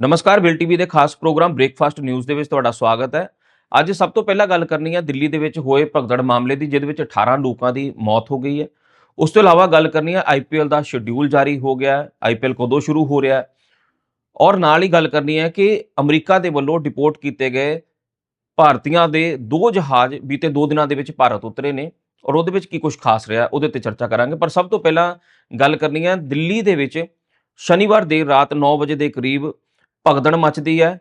ਨਮਸਕਾਰ, bill TV ਦੇ ਖਾਸ ਪ੍ਰੋਗਰਾਮ ਬ੍ਰੇਕਫਾਸਟ ਨਿਊਜ਼ ਦੇ ਵਿੱਚ ਤੁਹਾਡਾ ਸਵਾਗਤ ਹੈ। ਅੱਜ ਸਭ ਤੋਂ ਪਹਿਲਾਂ ਗੱਲ ਕਰਨੀ ਹੈ ਦਿੱਲੀ ਦੇ ਵਿੱਚ ਹੋਏ ਭਗਦੜ ਮਾਮਲੇ ਦੀ, ਜਿਹਦੇ ਵਿੱਚ 18 ਲੋਕਾਂ ਦੀ ਮੌਤ ਹੋ ਗਈ ਹੈ। ਉਸ ਤੋਂ ਇਲਾਵਾ ਗੱਲ ਕਰਨੀ ਹੈ ਆਈਪੀਐਲ ਦਾ ਸ਼ਡਿਊਲ ਜਾਰੀ ਹੋ ਗਿਆ ਹੈ। ਆਈਪੀਐਲ ਕਦੋਂ ਸ਼ੁਰੂ ਹੋ ਰਿਹਾ ਹੈ? ਔਰ ਨਾਲ ਹੀ ਗੱਲ ਕਰਨੀ ਹੈ ਕਿ ਅਮਰੀਕਾ ਦੇ ਵੱਲੋਂ ਡਿਪੋਰਟ ਕੀਤੇ ਗਏ ਭਾਰਤੀਆਂ ਦੇ ਦੋ ਜਹਾਜ਼ ਬੀਤੇ ਦੋ ਦਿਨਾਂ ਦੇ ਵਿੱਚ ਭਾਰਤ ਉਤਰੇ ਨੇ ਔਰ ਉਹਦੇ ਵਿੱਚ ਕੀ ਕੁਝ ਖਾਸ ਰਿਹਾ, ਉਹਦੇ ਤੇ ਚਰਚਾ ਕਰਾਂਗੇ। ਪਰ ਸਭ ਤੋਂ ਪਹਿਲਾਂ ਗੱਲ ਕਰਨੀ ਹੈ ਦਿੱਲੀ ਦੇ ਵਿੱਚ ਸ਼ਨੀਵਾਰ ਦੇਰ ਰਾਤ 9 ਵਜੇ ਦੇ ਕਰੀਬ ਭਗਦੜ ਮਚਦੀ ਹੈ।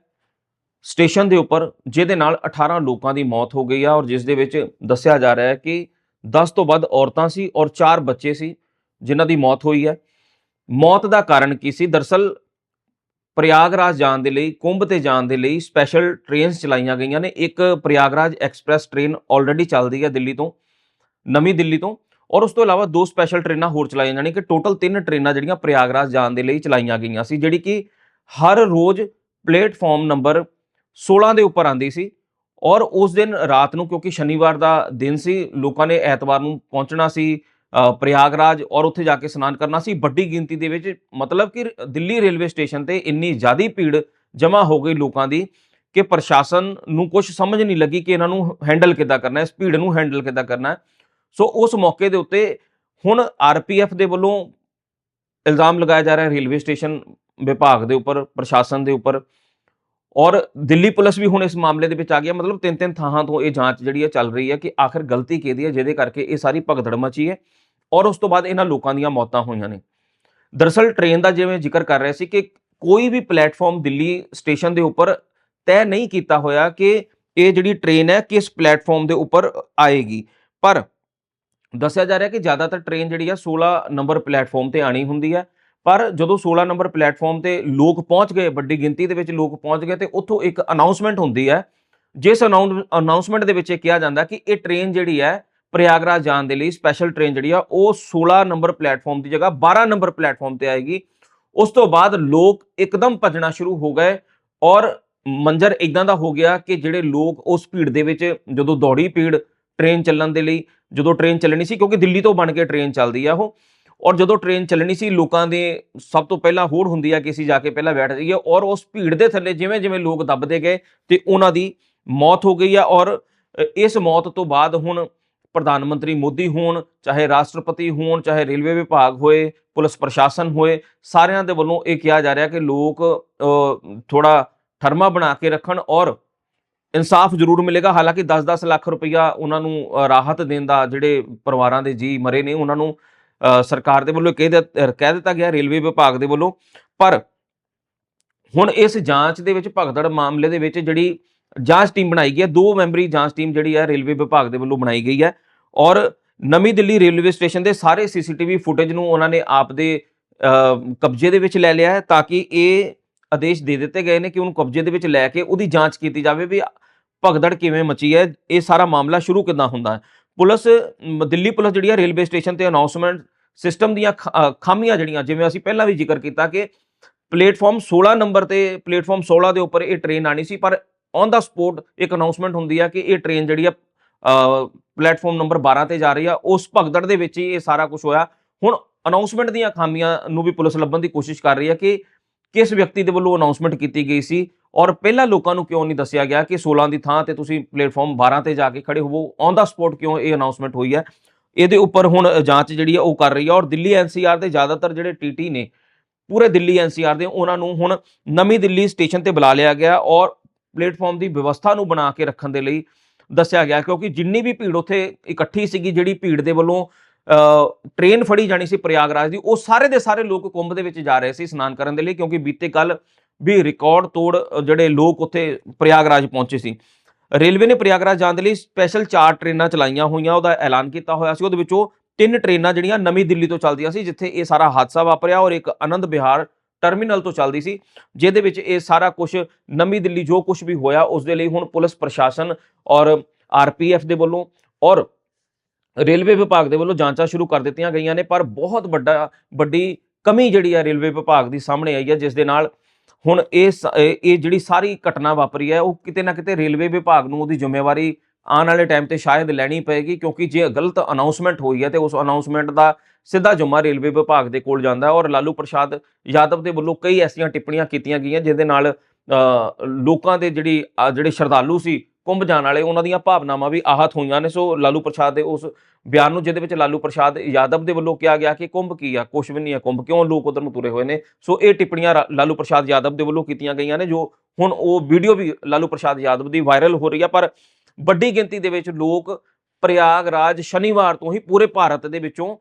ਸਟੇਸ਼ਨ ਦੇ ਉੱਪਰ, ਜਿਹਦੇ ਨਾਲ 18 ਲੋਕਾਂ ਦੀ ਮੌਤ ਹੋ ਗਈ ਆ ਔਰ ਜਿਸ ਦੇ ਵਿੱਚ ਦੱਸਿਆ ਜਾ ਰਿਹਾ ਹੈ ਕਿ 10 ਤੋਂ ਵੱਧ ਔਰਤਾਂ ਸੀ ਔਰ 4 ਬੱਚੇ ਸੀ, ਜਿਨ੍ਹਾਂ ਦੀ ਮੌਤ ਹੋਈ ਹੈ। ਮੌਤ ਦਾ ਕਾਰਨ ਕੀ ਸੀ? ਦਰਸਲ ਪ੍ਰਯਾਗਰਾਜ ਜਾਣ ਦੇ ਲਈ, ਕੁੰਭ ਤੇ ਜਾਣ ਦੇ ਲਈ ਸਪੈਸ਼ਲ ਟ੍ਰੇਨਸ ਚਲਾਈਆਂ ਗਈਆਂ ਨੇ। ਇੱਕ ਪ੍ਰਯਾਗਰਾਜ ਐਕਸਪ੍ਰੈਸ ਟ੍ਰੇਨ ਆਲਰੇਡੀ ਚੱਲਦੀ ਹੈ ਦਿੱਲੀ ਤੋਂ, ਨਵੀਂ ਦਿੱਲੀ ਤੋਂ ਔਰ ਉਸ ਤੋਂ ਇਲਾਵਾ ਦੋ ਸਪੈਸ਼ਲ ਟ੍ਰੇਨਾਂ ਹੋਰ ਚਲਾਈਆਂ ਜਾਣੀਆਂ ਕਿ ਟੋਟਲ ਤਿੰਨ ਟ੍ਰੇਨਾਂ ਜਿਹੜੀਆਂ ਪ੍ਰਯਾਗਰਾਜ ਜਾਣ ਦੇ ਲਈ ਚਲਾਈਆਂ ਗਈਆਂ ਸੀ, ਜਿਹੜੀ ਕਿ ਹਰ ਰੋਜ਼ ਪਲੇਟਫਾਰਮ ਨੰਬਰ 16 ਦੇ ਉੱਪਰ ਆਂਦੀ ਸੀ ਔਰ ਉਸ ਦਿਨ ਰਾਤ ਨੂੰ, ਕਿਉਂਕਿ ਸ਼ਨੀਵਾਰ ਦਾ ਦਿਨ ਸੀ, ਲੋਕਾਂ ਨੇ ਐਤਵਾਰ ਨੂੰ ਪਹੁੰਚਣਾ ਸੀ ਪ੍ਰਯਾਗਰਾਜ ਔਰ ਉੱਥੇ ਜਾ ਕੇ ਇਸ਼ਨਾਨ ਕਰਨਾ ਸੀ। ਵੱਡੀ ਗਿਣਤੀ ਦੇ ਵਿੱਚ ਮਤਲਬ ਕਿ ਦਿੱਲੀ ਰੇਲਵੇ ਸਟੇਸ਼ਨ ਤੇ ਇੰਨੀ ਜ਼ਿਆਦੀ ਭੀੜ ਜਮ੍ਹਾਂ ਹੋ ਗਈ ਲੋਕਾਂ ਦੀ ਕਿ ਪ੍ਰਸ਼ਾਸਨ ਨੂੰ ਕੁਝ ਸਮਝ ਨਹੀਂ ਲੱਗੀ ਕਿ ਇਹਨਾਂ ਨੂੰ ਹੈਂਡਲ ਕਿੱਦਾਂ ਕਰਨਾ ਹੈ, ਇਸ ਭੀੜ ਨੂੰ ਹੈਂਡਲ ਕਿੱਦਾਂ ਕਰਨਾ ਹੈ। ਸੋ ਉਸ ਮੌਕੇ ਦੇ ਉੱਤੇ ਹੁਣ ਆਰਪੀਐਫ ਦੇ ਵੱਲੋਂ ਇਲਜ਼ਾਮ ਲਗਾਇਆ ਜਾ ਰਿਹਾ ਹੈ ਰੇਲਵੇ ਸਟੇਸ਼ਨ ਵਿਭਾਗ ਦੇ ਉੱਪਰ, ਪ੍ਰਸ਼ਾਸਨ ਦੇ ਉੱਪਰ ਔਰ ਦਿੱਲੀ ਪੁਲਿਸ ਵੀ ਹੁਣ ਇਸ ਮਾਮਲੇ ਦੇ ਵਿੱਚ ਆ ਗਈ ਹੈ। ਮਤਲਬ ਤਿੰਨ ਤਿੰਨ ਥਾਂ ਤੋਂ ਇਹ ਜਾਂਚ ਜਿਹੜੀ ਹੈ ਚੱਲ ਰਹੀ ਹੈ ਕਿ ਆਖਰ ਗਲਤੀ ਕਿਹਦੀ ਹੈ, ਜਿਹਦੇ ਕਰਕੇ ਇਹ ਸਾਰੀ ਭਗਦੜ ਮਚੀ ਹੈ ਔਰ ਉਸ ਤੋਂ ਬਾਅਦ ਇਹਨਾਂ ਲੋਕਾਂ ਦੀਆਂ ਮੌਤਾਂ ਹੋਈਆਂ ਨੇ। ਦਰਸਲ ਟ੍ਰੇਨ ਦਾ ਜਿਵੇਂ ਜ਼ਿਕਰ ਕਰ ਰਿਹਾ ਸੀ ਕਿ ਕੋਈ ਵੀ ਪਲੇਟਫਾਰਮ ਦਿੱਲੀ ਸਟੇਸ਼ਨ ਦੇ ਉੱਪਰ ਤੈਅ ਨਹੀਂ ਕੀਤਾ ਹੋਇਆ ਕਿ ਇਹ ਜਿਹੜੀ ਟ੍ਰੇਨ ਹੈ ਕਿਸ ਪਲੇਟਫਾਰਮ ਦੇ ਉੱਪਰ ਆਏਗੀ। ਪਰ ਦੱਸਿਆ ਜਾ ਰਿਹਾ ਕਿ ਜ਼ਿਆਦਾਤਰ ਟ੍ਰੇਨ ਜਿਹੜੀ ਆ 16 ਨੰਬਰ ਪਲੇਟਫਾਰਮ ਤੇ ਆਣੀ ਹੁੰਦੀ ਹੈ ਪਰ ਜਦੋਂ 16 ਨੰਬਰ ਪਲੇਟਫਾਰਮ ਤੇ ਲੋਕ ਪਹੁੰਚ ਗਏ, ਵੱਡੀ ਗਿਣਤੀ ਦੇ ਵਿੱਚ ਲੋਕ ਪਹੁੰਚ ਗਏ, ਤੇ ਉੱਥੋਂ ਇੱਕ ਅਨਾਉਂਸਮੈਂਟ ਹੁੰਦੀ ਹੈ ਜਿਸ ਅਨਾਉਂਸਮੈਂਟ ਦੇ ਵਿੱਚ ਇਹ ਕਿਹਾ ਜਾਂਦਾ ਕਿ ਇਹ ਟ੍ਰੇਨ ਜਿਹੜੀ ਹੈ ਪ੍ਰਯਾਗਰਾਜ ਜਾਣ ਦੇ ਲਈ ਸਪੈਸ਼ਲ ਟ੍ਰੇਨ ਜਿਹੜੀ ਆ, ਉਹ 16 ਨੰਬਰ ਪਲੇਟਫਾਰਮ ਦੀ ਜਗ੍ਹਾ 12 ਨੰਬਰ ਪਲੇਟਫਾਰਮ ਤੇ ਆਏਗੀ। ਉਸ ਤੋਂ ਬਾਅਦ ਲੋਕ ਇੱਕਦਮ ਭੱਜਣਾ ਸ਼ੁਰੂ ਹੋ ਗਏ ਔਰ ਮੰਜ਼ਰ ਇਦਾਂ ਦਾ ਹੋ ਗਿਆ ਕਿ ਜਿਹੜੇ ਲੋਕ ਉਸ ਭੀੜ ਦੇ ਵਿੱਚ, ਜਦੋਂ ਦੌੜੀ ਭੀੜ ਟ੍ਰੇਨ ਚੱਲਣ ਦੇ ਲਈ, ਜਦੋਂ ਟ੍ਰੇਨ ਚੱਲਣੀ ਸੀ, ਕਿਉਂਕਿ ਦਿੱਲੀ ਤੋਂ ਬਣ ਕੇ ਟ੍ਰੇਨ ਚੱਲਦੀ ਆ ਉਹ, ਔਰ ਜਦੋਂ ਟ੍ਰੇਨ ਚੱਲਣੀ ਸੀ, ਲੋਕਾਂ ਦੇ ਸਭ ਤੋਂ ਪਹਿਲਾਂ ਹੋੜ ਹੁੰਦੀ ਆ ਕਿ ਅਸੀਂ ਜਾ ਕੇ ਪਹਿਲਾਂ ਬੈਠ ਜਾਈਏ, ਔਰ ਉਸ ਭੀੜ ਦੇ ਥੱਲੇ ਜਿਵੇਂ ਜਿਵੇਂ ਲੋਕ ਦੱਬਦੇ ਗਏ, ਤੇ ਉਹਨਾਂ ਦੀ ਮੌਤ ਹੋ ਗਈ ਆ, ਔਰ ਇਸ ਮੌਤ ਤੋਂ ਬਾਅਦ ਹੁਣ ਪ੍ਰਧਾਨ ਮੰਤਰੀ ਮੋਦੀ ਹੋਣ, ਚਾਹੇ ਰਾਸ਼ਟਰਪਤੀ ਹੋਣ, ਚਾਹੇ ਰੇਲਵੇ ਵਿਭਾਗ ਹੋਏ, ਪੁਲਿਸ ਪ੍ਰਸ਼ਾਸਨ ਹੋਏ, ਸਾਰਿਆਂ ਦੇ ਵੱਲੋਂ ਇਹ ਕਿਹਾ ਜਾ ਰਿਹਾ ਕਿ ਲੋਕ ਥੋੜਾ ਠਰਮਾ ਬਣਾ ਕੇ ਰੱਖਣ, ਔਰ ਇਨਸਾਫ ਜ਼ਰੂਰ ਮਿਲੇਗਾ। ਹਾਲਾਂਕਿ 10-10 ਲੱਖ ਰੁਪਈਆ ਉਹਨਾਂ ਨੂੰ ਰਾਹਤ ਦੇਣ ਦਾ ਜਿਹੜੇ ਪਰਿਵਾਰਾਂ ਦੇ ਜੀ ਮਰੇ ਨੇ, ਉਹਨਾਂ ਨੂੰ ਸਰਕਾਰ ਦੇ ਵੱਲੋਂ ਕਹਿ ਦਿੱਤ- ਕਹਿ ਦਿੱਤਾ ਗਿਆ, ਰੇਲਵੇ ਵਿਭਾਗ ਦੇ ਵੱਲੋਂ। ਪਰ ਹੁਣ ਇਸ ਜਾਂਚ ਦੇ ਵਿੱਚ, ਭਗਦੜ ਮਾਮਲੇ ਦੇ ਵਿੱਚ ਜਿਹੜੀ ਜਾਂਚ ਟੀਮ ਬਣਾਈ ਗਈ ਹੈ, ਦੋ ਮੈਂਬਰੀ ਜਾਂਚ ਟੀਮ ਜਿਹੜੀ ਹੈ, ਰੇਲਵੇ ਵਿਭਾਗ ਦੇ ਵੱਲੋਂ ਬਣਾਈ ਗਈ ਹੈ। ਔਰ ਨਵੀਂ ਦਿੱਲੀ ਰੇਲਵੇ ਸਟੇਸ਼ਨ ਦੇ ਸਾਰੇ ਸੀਸੀਟੀਵੀ ਫੁਟੇਜ ਨੂੰ ਉਹਨਾਂ ਨੇ ਆਪ ਦੇ ਕਬਜ਼ੇ ਦੇ ਵਿੱਚ ਲੈ ਲਿਆ ਹੈ, ਤਾਂ ਕਿ ਇਹ ਆਦੇਸ਼ ਦੇ ਦਿੱਤੇ ਗਏ ਨੇ ਕਿ ਉਹਨੂੰ ਕਬਜ਼ੇ ਦੇ ਵਿੱਚ ਲੈ ਕੇ ਉਹਦੀ ਜਾਂਚ ਕੀਤੀ ਜਾਵੇ ਵੀ ਭਗਦੜ ਕਿਵੇਂ ਮਚੀ ਹੈ, ਇਹ ਸਾਰਾ ਮਾਮਲਾ ਸ਼ੁਰੂ ਕਿੱਦਾਂ ਹੁੰਦਾ ਹੈ। ਪੁਲਿਸ ਦਿੱਲੀ ਪੁਲਿਸ ਜਿਹੜੀ ਹੈ ਰੇਲਵੇ ਸਟੇਸ਼ਨ ਤੇ ਅਨਾਉਂਸਮੈਂਟ ਸਿਸਟਮ ਦੀਆਂ ਖਾਮੀਆਂ ਜਿਹੜੀਆਂ, ਜਿਵੇਂ ਅਸੀਂ ਪਹਿਲਾਂ ਵੀ ਜ਼ਿਕਰ ਕੀਤਾ ਕਿ ਪਲੇਟਫਾਰਮ 16 ਨੰਬਰ ਤੇ, ਪਲੇਟਫਾਰਮ 16 ਦੇ ਉੱਪਰ ਇਹ ਟ੍ਰੇਨ ਆਣੀ ਸੀ, ਪਰ ਔਨ ਦਾ ਸਪੋਟ ਇੱਕ ਅਨਾਉਂਸਮੈਂਟ ਹੁੰਦੀ ਆ ਕਿ ਇਹ ਟ੍ਰੇਨ ਜਿਹੜੀ ਆ ਪਲੇਟਫਾਰਮ ਨੰਬਰ 12 ਤੇ ਜਾ ਰਹੀ ਆ, ਉਸ ਭਗਦੜ ਦੇ ਵਿੱਚ ਹੀ ਇਹ ਸਾਰਾ ਕੁਝ ਹੋਇਆ। ਹੁਣ ਅਨਾਉਂਸਮੈਂਟ ਦੀਆਂ ਖਾਮੀਆਂ ਨੂੰ ਵੀ ਪੁਲਿਸ ਲੱਭਣ ਦੀ ਕੋਸ਼ਿਸ਼ ਕਰ ਰਹੀ ਹੈ ਕਿ ਕਿਸ ਵਿਅਕਤੀ ਦੇ ਵੱਲੋਂ ਅਨਾਉਂਸਮੈਂਟ ਕੀਤੀ ਗਈ ਸੀ? ਔਰ ਪਹਿਲਾਂ ਲੋਕਾਂ ਨੂੰ ਕਿਉਂ ਨਹੀਂ ਦੱਸਿਆ ਗਿਆ ਕਿ 16 ਦੀ ਥਾਂ ਤੇ ਤੁਸੀਂ ਪਲੇਟਫਾਰਮ 12 ਤੇ ਜਾ ਕੇ ਖੜੇ ਹੋਵੋ? ਔਨ ਦਾ ਸਪੋਟ ਕਿਉਂ ਇਹ ਅਨਾਉਂਸਮੈਂਟ ਹੋਈ ਹੈ? ਇਹਦੇ ਉੱਪਰ ਹੁਣ ਜਾਂਚ ਜਿਹੜੀ ਆ ਉਹ ਕਰ ਰਹੀ ਹੈ ਔਰ ਦਿੱਲੀ ਐਨਸੀਆਰ ਦੇ ਜ਼ਿਆਦਾਤਰ ਜਿਹੜੇ ਟੀਟੀ ਨੇ, ਪੂਰੇ ਦਿੱਲੀ ਐਨਸੀਆਰ ਦੇ, ਉਹਨਾਂ ਨੂੰ ਹੁਣ ਨਵੀਂ ਦਿੱਲੀ ਸਟੇਸ਼ਨ ਤੇ ਬੁਲਾ ਲਿਆ ਗਿਆ ਔਰ ਪਲੇਟਫਾਰਮ ਦੀ ਵਿਵਸਥਾ ਨੂੰ ਬਣਾ ਕੇ ਰੱਖਣ ਦੇ ਲਈ ਦੱਸਿਆ ਗਿਆ ਕਿਉਂਕਿ ਜਿੰਨੀ ਵੀ ਭੀੜ ਉੱਥੇ ਇਕੱਠੀ ਸੀਗੀ, ਜਿਹੜੀ ਭੀੜ ਦੇ ਵੱਲੋਂ ਟ੍ਰੇਨ ਫੜੀ ਜਾਣੀ ਸੀ ਪ੍ਰਯਾਗਰਾਜ ਦੀ। ਉਹ ਸਾਰੇ ਦੇ ਸਾਰੇ ਲੋਕ ਕੁੰਭ ਦੇ ਵਿੱਚ ਜਾ ਰਹੇ ਸੀ ਇਸ਼ਨਾਨ ਕਰਨ ਦੇ ਲਈ, ਕਿਉਂਕਿ ਬੀਤੇ ਕੱਲ ਵੀ ਰਿਕਾਰਡ ਤੋੜ ਜਿਹੜੇ ਲੋਕ ਉੱਥੇ ਪ੍ਰਯਾਗਰਾਜ ਪਹੁੰਚੇ ਸੀ। ਰੇਲਵੇ ਨੇ ਪ੍ਰਯਾਗਰਾਜ ਜਾਣ ਦੇ ਲਈ ਸਪੈਸ਼ਲ ਚਾਰ ਟ੍ਰੇਨਾਂ ਚਲਾਈਆਂ ਹੋਈਆਂ, ਉਹਦਾ ਐਲਾਨ ਕੀਤਾ ਹੋਇਆ ਸੀ। ਉਹਦੇ ਵਿੱਚੋਂ ਤਿੰਨ ਟ੍ਰੇਨਾਂ ਜਿਹੜੀਆਂ ਨਵੀਂ ਦਿੱਲੀ ਤੋਂ ਚੱਲਦੀਆਂ ਸੀ, ਜਿੱਥੇ ਇਹ ਸਾਰਾ ਹਾਦਸਾ ਵਾਪਰਿਆ ਔਰ ਇੱਕ ਆਨੰਦ ਬਿਹਾਰ ਟਰਮੀਨਲ ਤੋਂ ਚੱਲਦੀ ਸੀ, ਜਿਹਦੇ ਵਿੱਚ ਇਹ ਸਾਰਾ ਕੁਝ ਨਵੀਂ ਦਿੱਲੀ ਜੋ ਕੁਝ ਵੀ ਹੋਇਆ, ਉਸ ਦੇ ਲਈ ਹੁਣ ਪੁਲਿਸ ਪ੍ਰਸ਼ਾਸਨ ਔਰ ਆਰਪੀਐਫ ਦੇ ਵੱਲੋਂ ਔਰ ਰੇਲਵੇ ਵਿਭਾਗ ਦੇ ਵੱਲੋਂ ਜਾਂਚਾਂ ਸ਼ੁਰੂ ਕਰ ਦਿੱਤੀਆਂ ਗਈਆਂ ਨੇ, ਪਰ ਬਹੁਤ ਵੱਡਾ, ਵੱਡੀ ਕਮੀ ਜਿਹੜੀ ਹੈ ਰੇਲਵੇ ਵਿਭਾਗ ਦੀ ਸਾਹਮਣੇ ਆਈ ਹੈ, ਜਿਸ ਦੇ ਨਾਲ ਹੁਣ ਇਹ ਸ- ਇਹ ਜਿਹੜੀ ਸਾਰੀ ਘਟਨਾ ਵਾਪਰੀ ਹੈ, ਉਹ ਕਿਤੇ ਨਾ ਕਿਤੇ ਰੇਲਵੇ ਵਿਭਾਗ ਨੂੰ ਉਹਦੀ ਜ਼ਿੰਮੇਵਾਰੀ ਆਉਣ ਵਾਲੇ ਟਾਈਮ ਤੇ ਸ਼ਾਇਦ ਲੈਣੀ ਪਏਗੀ, ਕਿਉਂਕਿ ਜੇ ਗਲਤ ਅਨਾਉਂਸਮੈਂਟ ਹੋਈ ਹੈ ਤੇ ਉਸ ਅਨਾਉਂਸਮੈਂਟ ਦਾ ਸਿੱਧਾ ਜੁਮਾ ਰੇਲਵੇ ਵਿਭਾਗ ਦੇ ਕੋਲ ਜਾਂਦਾ ਔਰ ਲਾਲੂ ਪ੍ਰਸ਼ਾਦ ਯਾਦਵ ਦੇ ਵੱਲੋਂ ਕਈ ਐਸੀਆਂ ਟਿੱਪਣੀਆਂ ਕੀਤੀਆਂ ਗਈਆਂ, ਜਿਹਦੇ ਨਾਲ ਲੋਕਾਂ ਦੇ ਜਿਹੜੀ ਜਿਹੜੇ ਸ਼ਰਧਾਲੂ ਸੀ ਕੁੰਭ ਜਾਣ ਵਾਲੇ, ਉਹਨਾਂ ਦੀਆਂ ਭਾਵਨਾਵਾਂ ਵੀ ਆਹਤ ਹੋਈਆਂ ਨੇ। ਸੋ ਲਾਲੂ ਪ੍ਰਸ਼ਾਦ ਦੇ ਉਸ ਬਿਆਨ ਨੂੰ, ਜਿਹਦੇ ਵਿੱਚ ਲਾਲੂ ਪ੍ਰਸ਼ਾਦ ਯਾਦਵ ਦੇ ਵੱਲੋਂ ਕਿਹਾ ਗਿਆ ਕਿ ਕੁੰਭ ਕੀ ਆ? ਕੁਛ ਵੀ ਨਹੀਂ ਆ ਕੁੰਭ। ਕਿਉਂ ਲੋਕ ਉਧਰ ਨੂੰ ਤੁਰੇ ਹੋਏ ਨੇ? ਸੋ ਇਹ ਟਿੱਪਣੀਆਂ ਰਾ- ਲਾਲੂ ਪ੍ਰਸ਼ਾਦ ਯਾਦਵ ਦੇ ਵੱਲੋਂ ਕੀਤੀਆਂ ਗਈਆਂ ਨੇ, ਜੋ ਹੁਣ ਉਹ ਵੀਡੀਓ ਵੀ ਲਾਲੂ ਪ੍ਰਸ਼ਾਦ ਯਾਦਵ ਦੀ ਵਾਇਰਲ ਹੋ ਰਹੀ ਆ। ਪਰ ਵੱਡੀ ਗਿਣਤੀ ਦੇ ਵਿੱਚ ਲੋਕ ਪ੍ਰਯਾਗਰਾਜ ਸ਼ਨੀਵਾਰ ਤੋਂ ਹੀ ਪੂਰੇ ਭਾਰਤ ਦੇ ਵਿੱਚੋਂ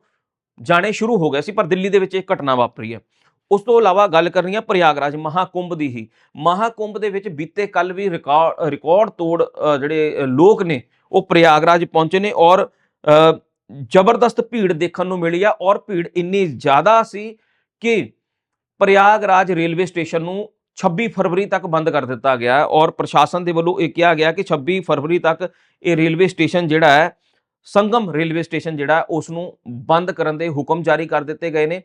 ਜਾਣੇ ਸ਼ੁਰੂ ਹੋ ਗਏ ਸੀ, ਪਰ ਦਿੱਲੀ ਦੇ ਵਿੱਚ ਇਹ ਘਟਨਾ ਵਾਪਰੀ ਹੈ। ਉਸ ਤੋਂ ਇਲਾਵਾ ਗੱਲ ਕਰਨੀ ਹੈ ਪ੍ਰਯਾਗਰਾਜ ਮਹਾਕੁੰਭ ਦੀ ਹੀ। ਮਹਾਕੁੰਭ ਦੇ ਵਿੱਚ ਬੀਤੇ ਕੱਲ ਵੀ ਰਿਕਾਰਡ ਰਿਕਾਰਡ ਤੋੜ ਜਿਹੜੇ ਲੋਕ ਨੇ, ਉਹ ਪ੍ਰਯਾਗਰਾਜ ਪਹੁੰਚੇ ਨੇ ਔਰ ਜ਼ਬਰਦਸਤ ਭੀੜ ਦੇਖਣ ਨੂੰ ਮਿਲੀ ਆ ਔਰ ਭੀੜ ਇੰਨੀ ਜ਼ਿਆਦਾ ਸੀ ਕਿ ਪ੍ਰਯਾਗਰਾਜ ਰੇਲਵੇ ਸਟੇਸ਼ਨ ਨੂੰ 26 ਫਰਵਰੀ ਤੱਕ ਬੰਦ ਕਰ ਦਿੱਤਾ ਗਿਆ ਔਰ ਪ੍ਰਸ਼ਾਸਨ ਦੇ ਵੱਲੋਂ ਇਹ ਕਿਹਾ ਗਿਆ ਕਿ 26 ਫਰਵਰੀ ਤੱਕ ਇਹ ਰੇਲਵੇ ਸਟੇਸ਼ਨ ਜਿਹੜਾ ਹੈ, ਸੰਗਮ ਰੇਲਵੇ ਸਟੇਸ਼ਨ ਜਿਹੜਾ ਉਸ ਨੂੰ ਬੰਦ ਕਰਨ ਦੇ ਹੁਕਮ ਜਾਰੀ ਕਰ ਦਿੱਤੇ ਗਏ ਨੇ।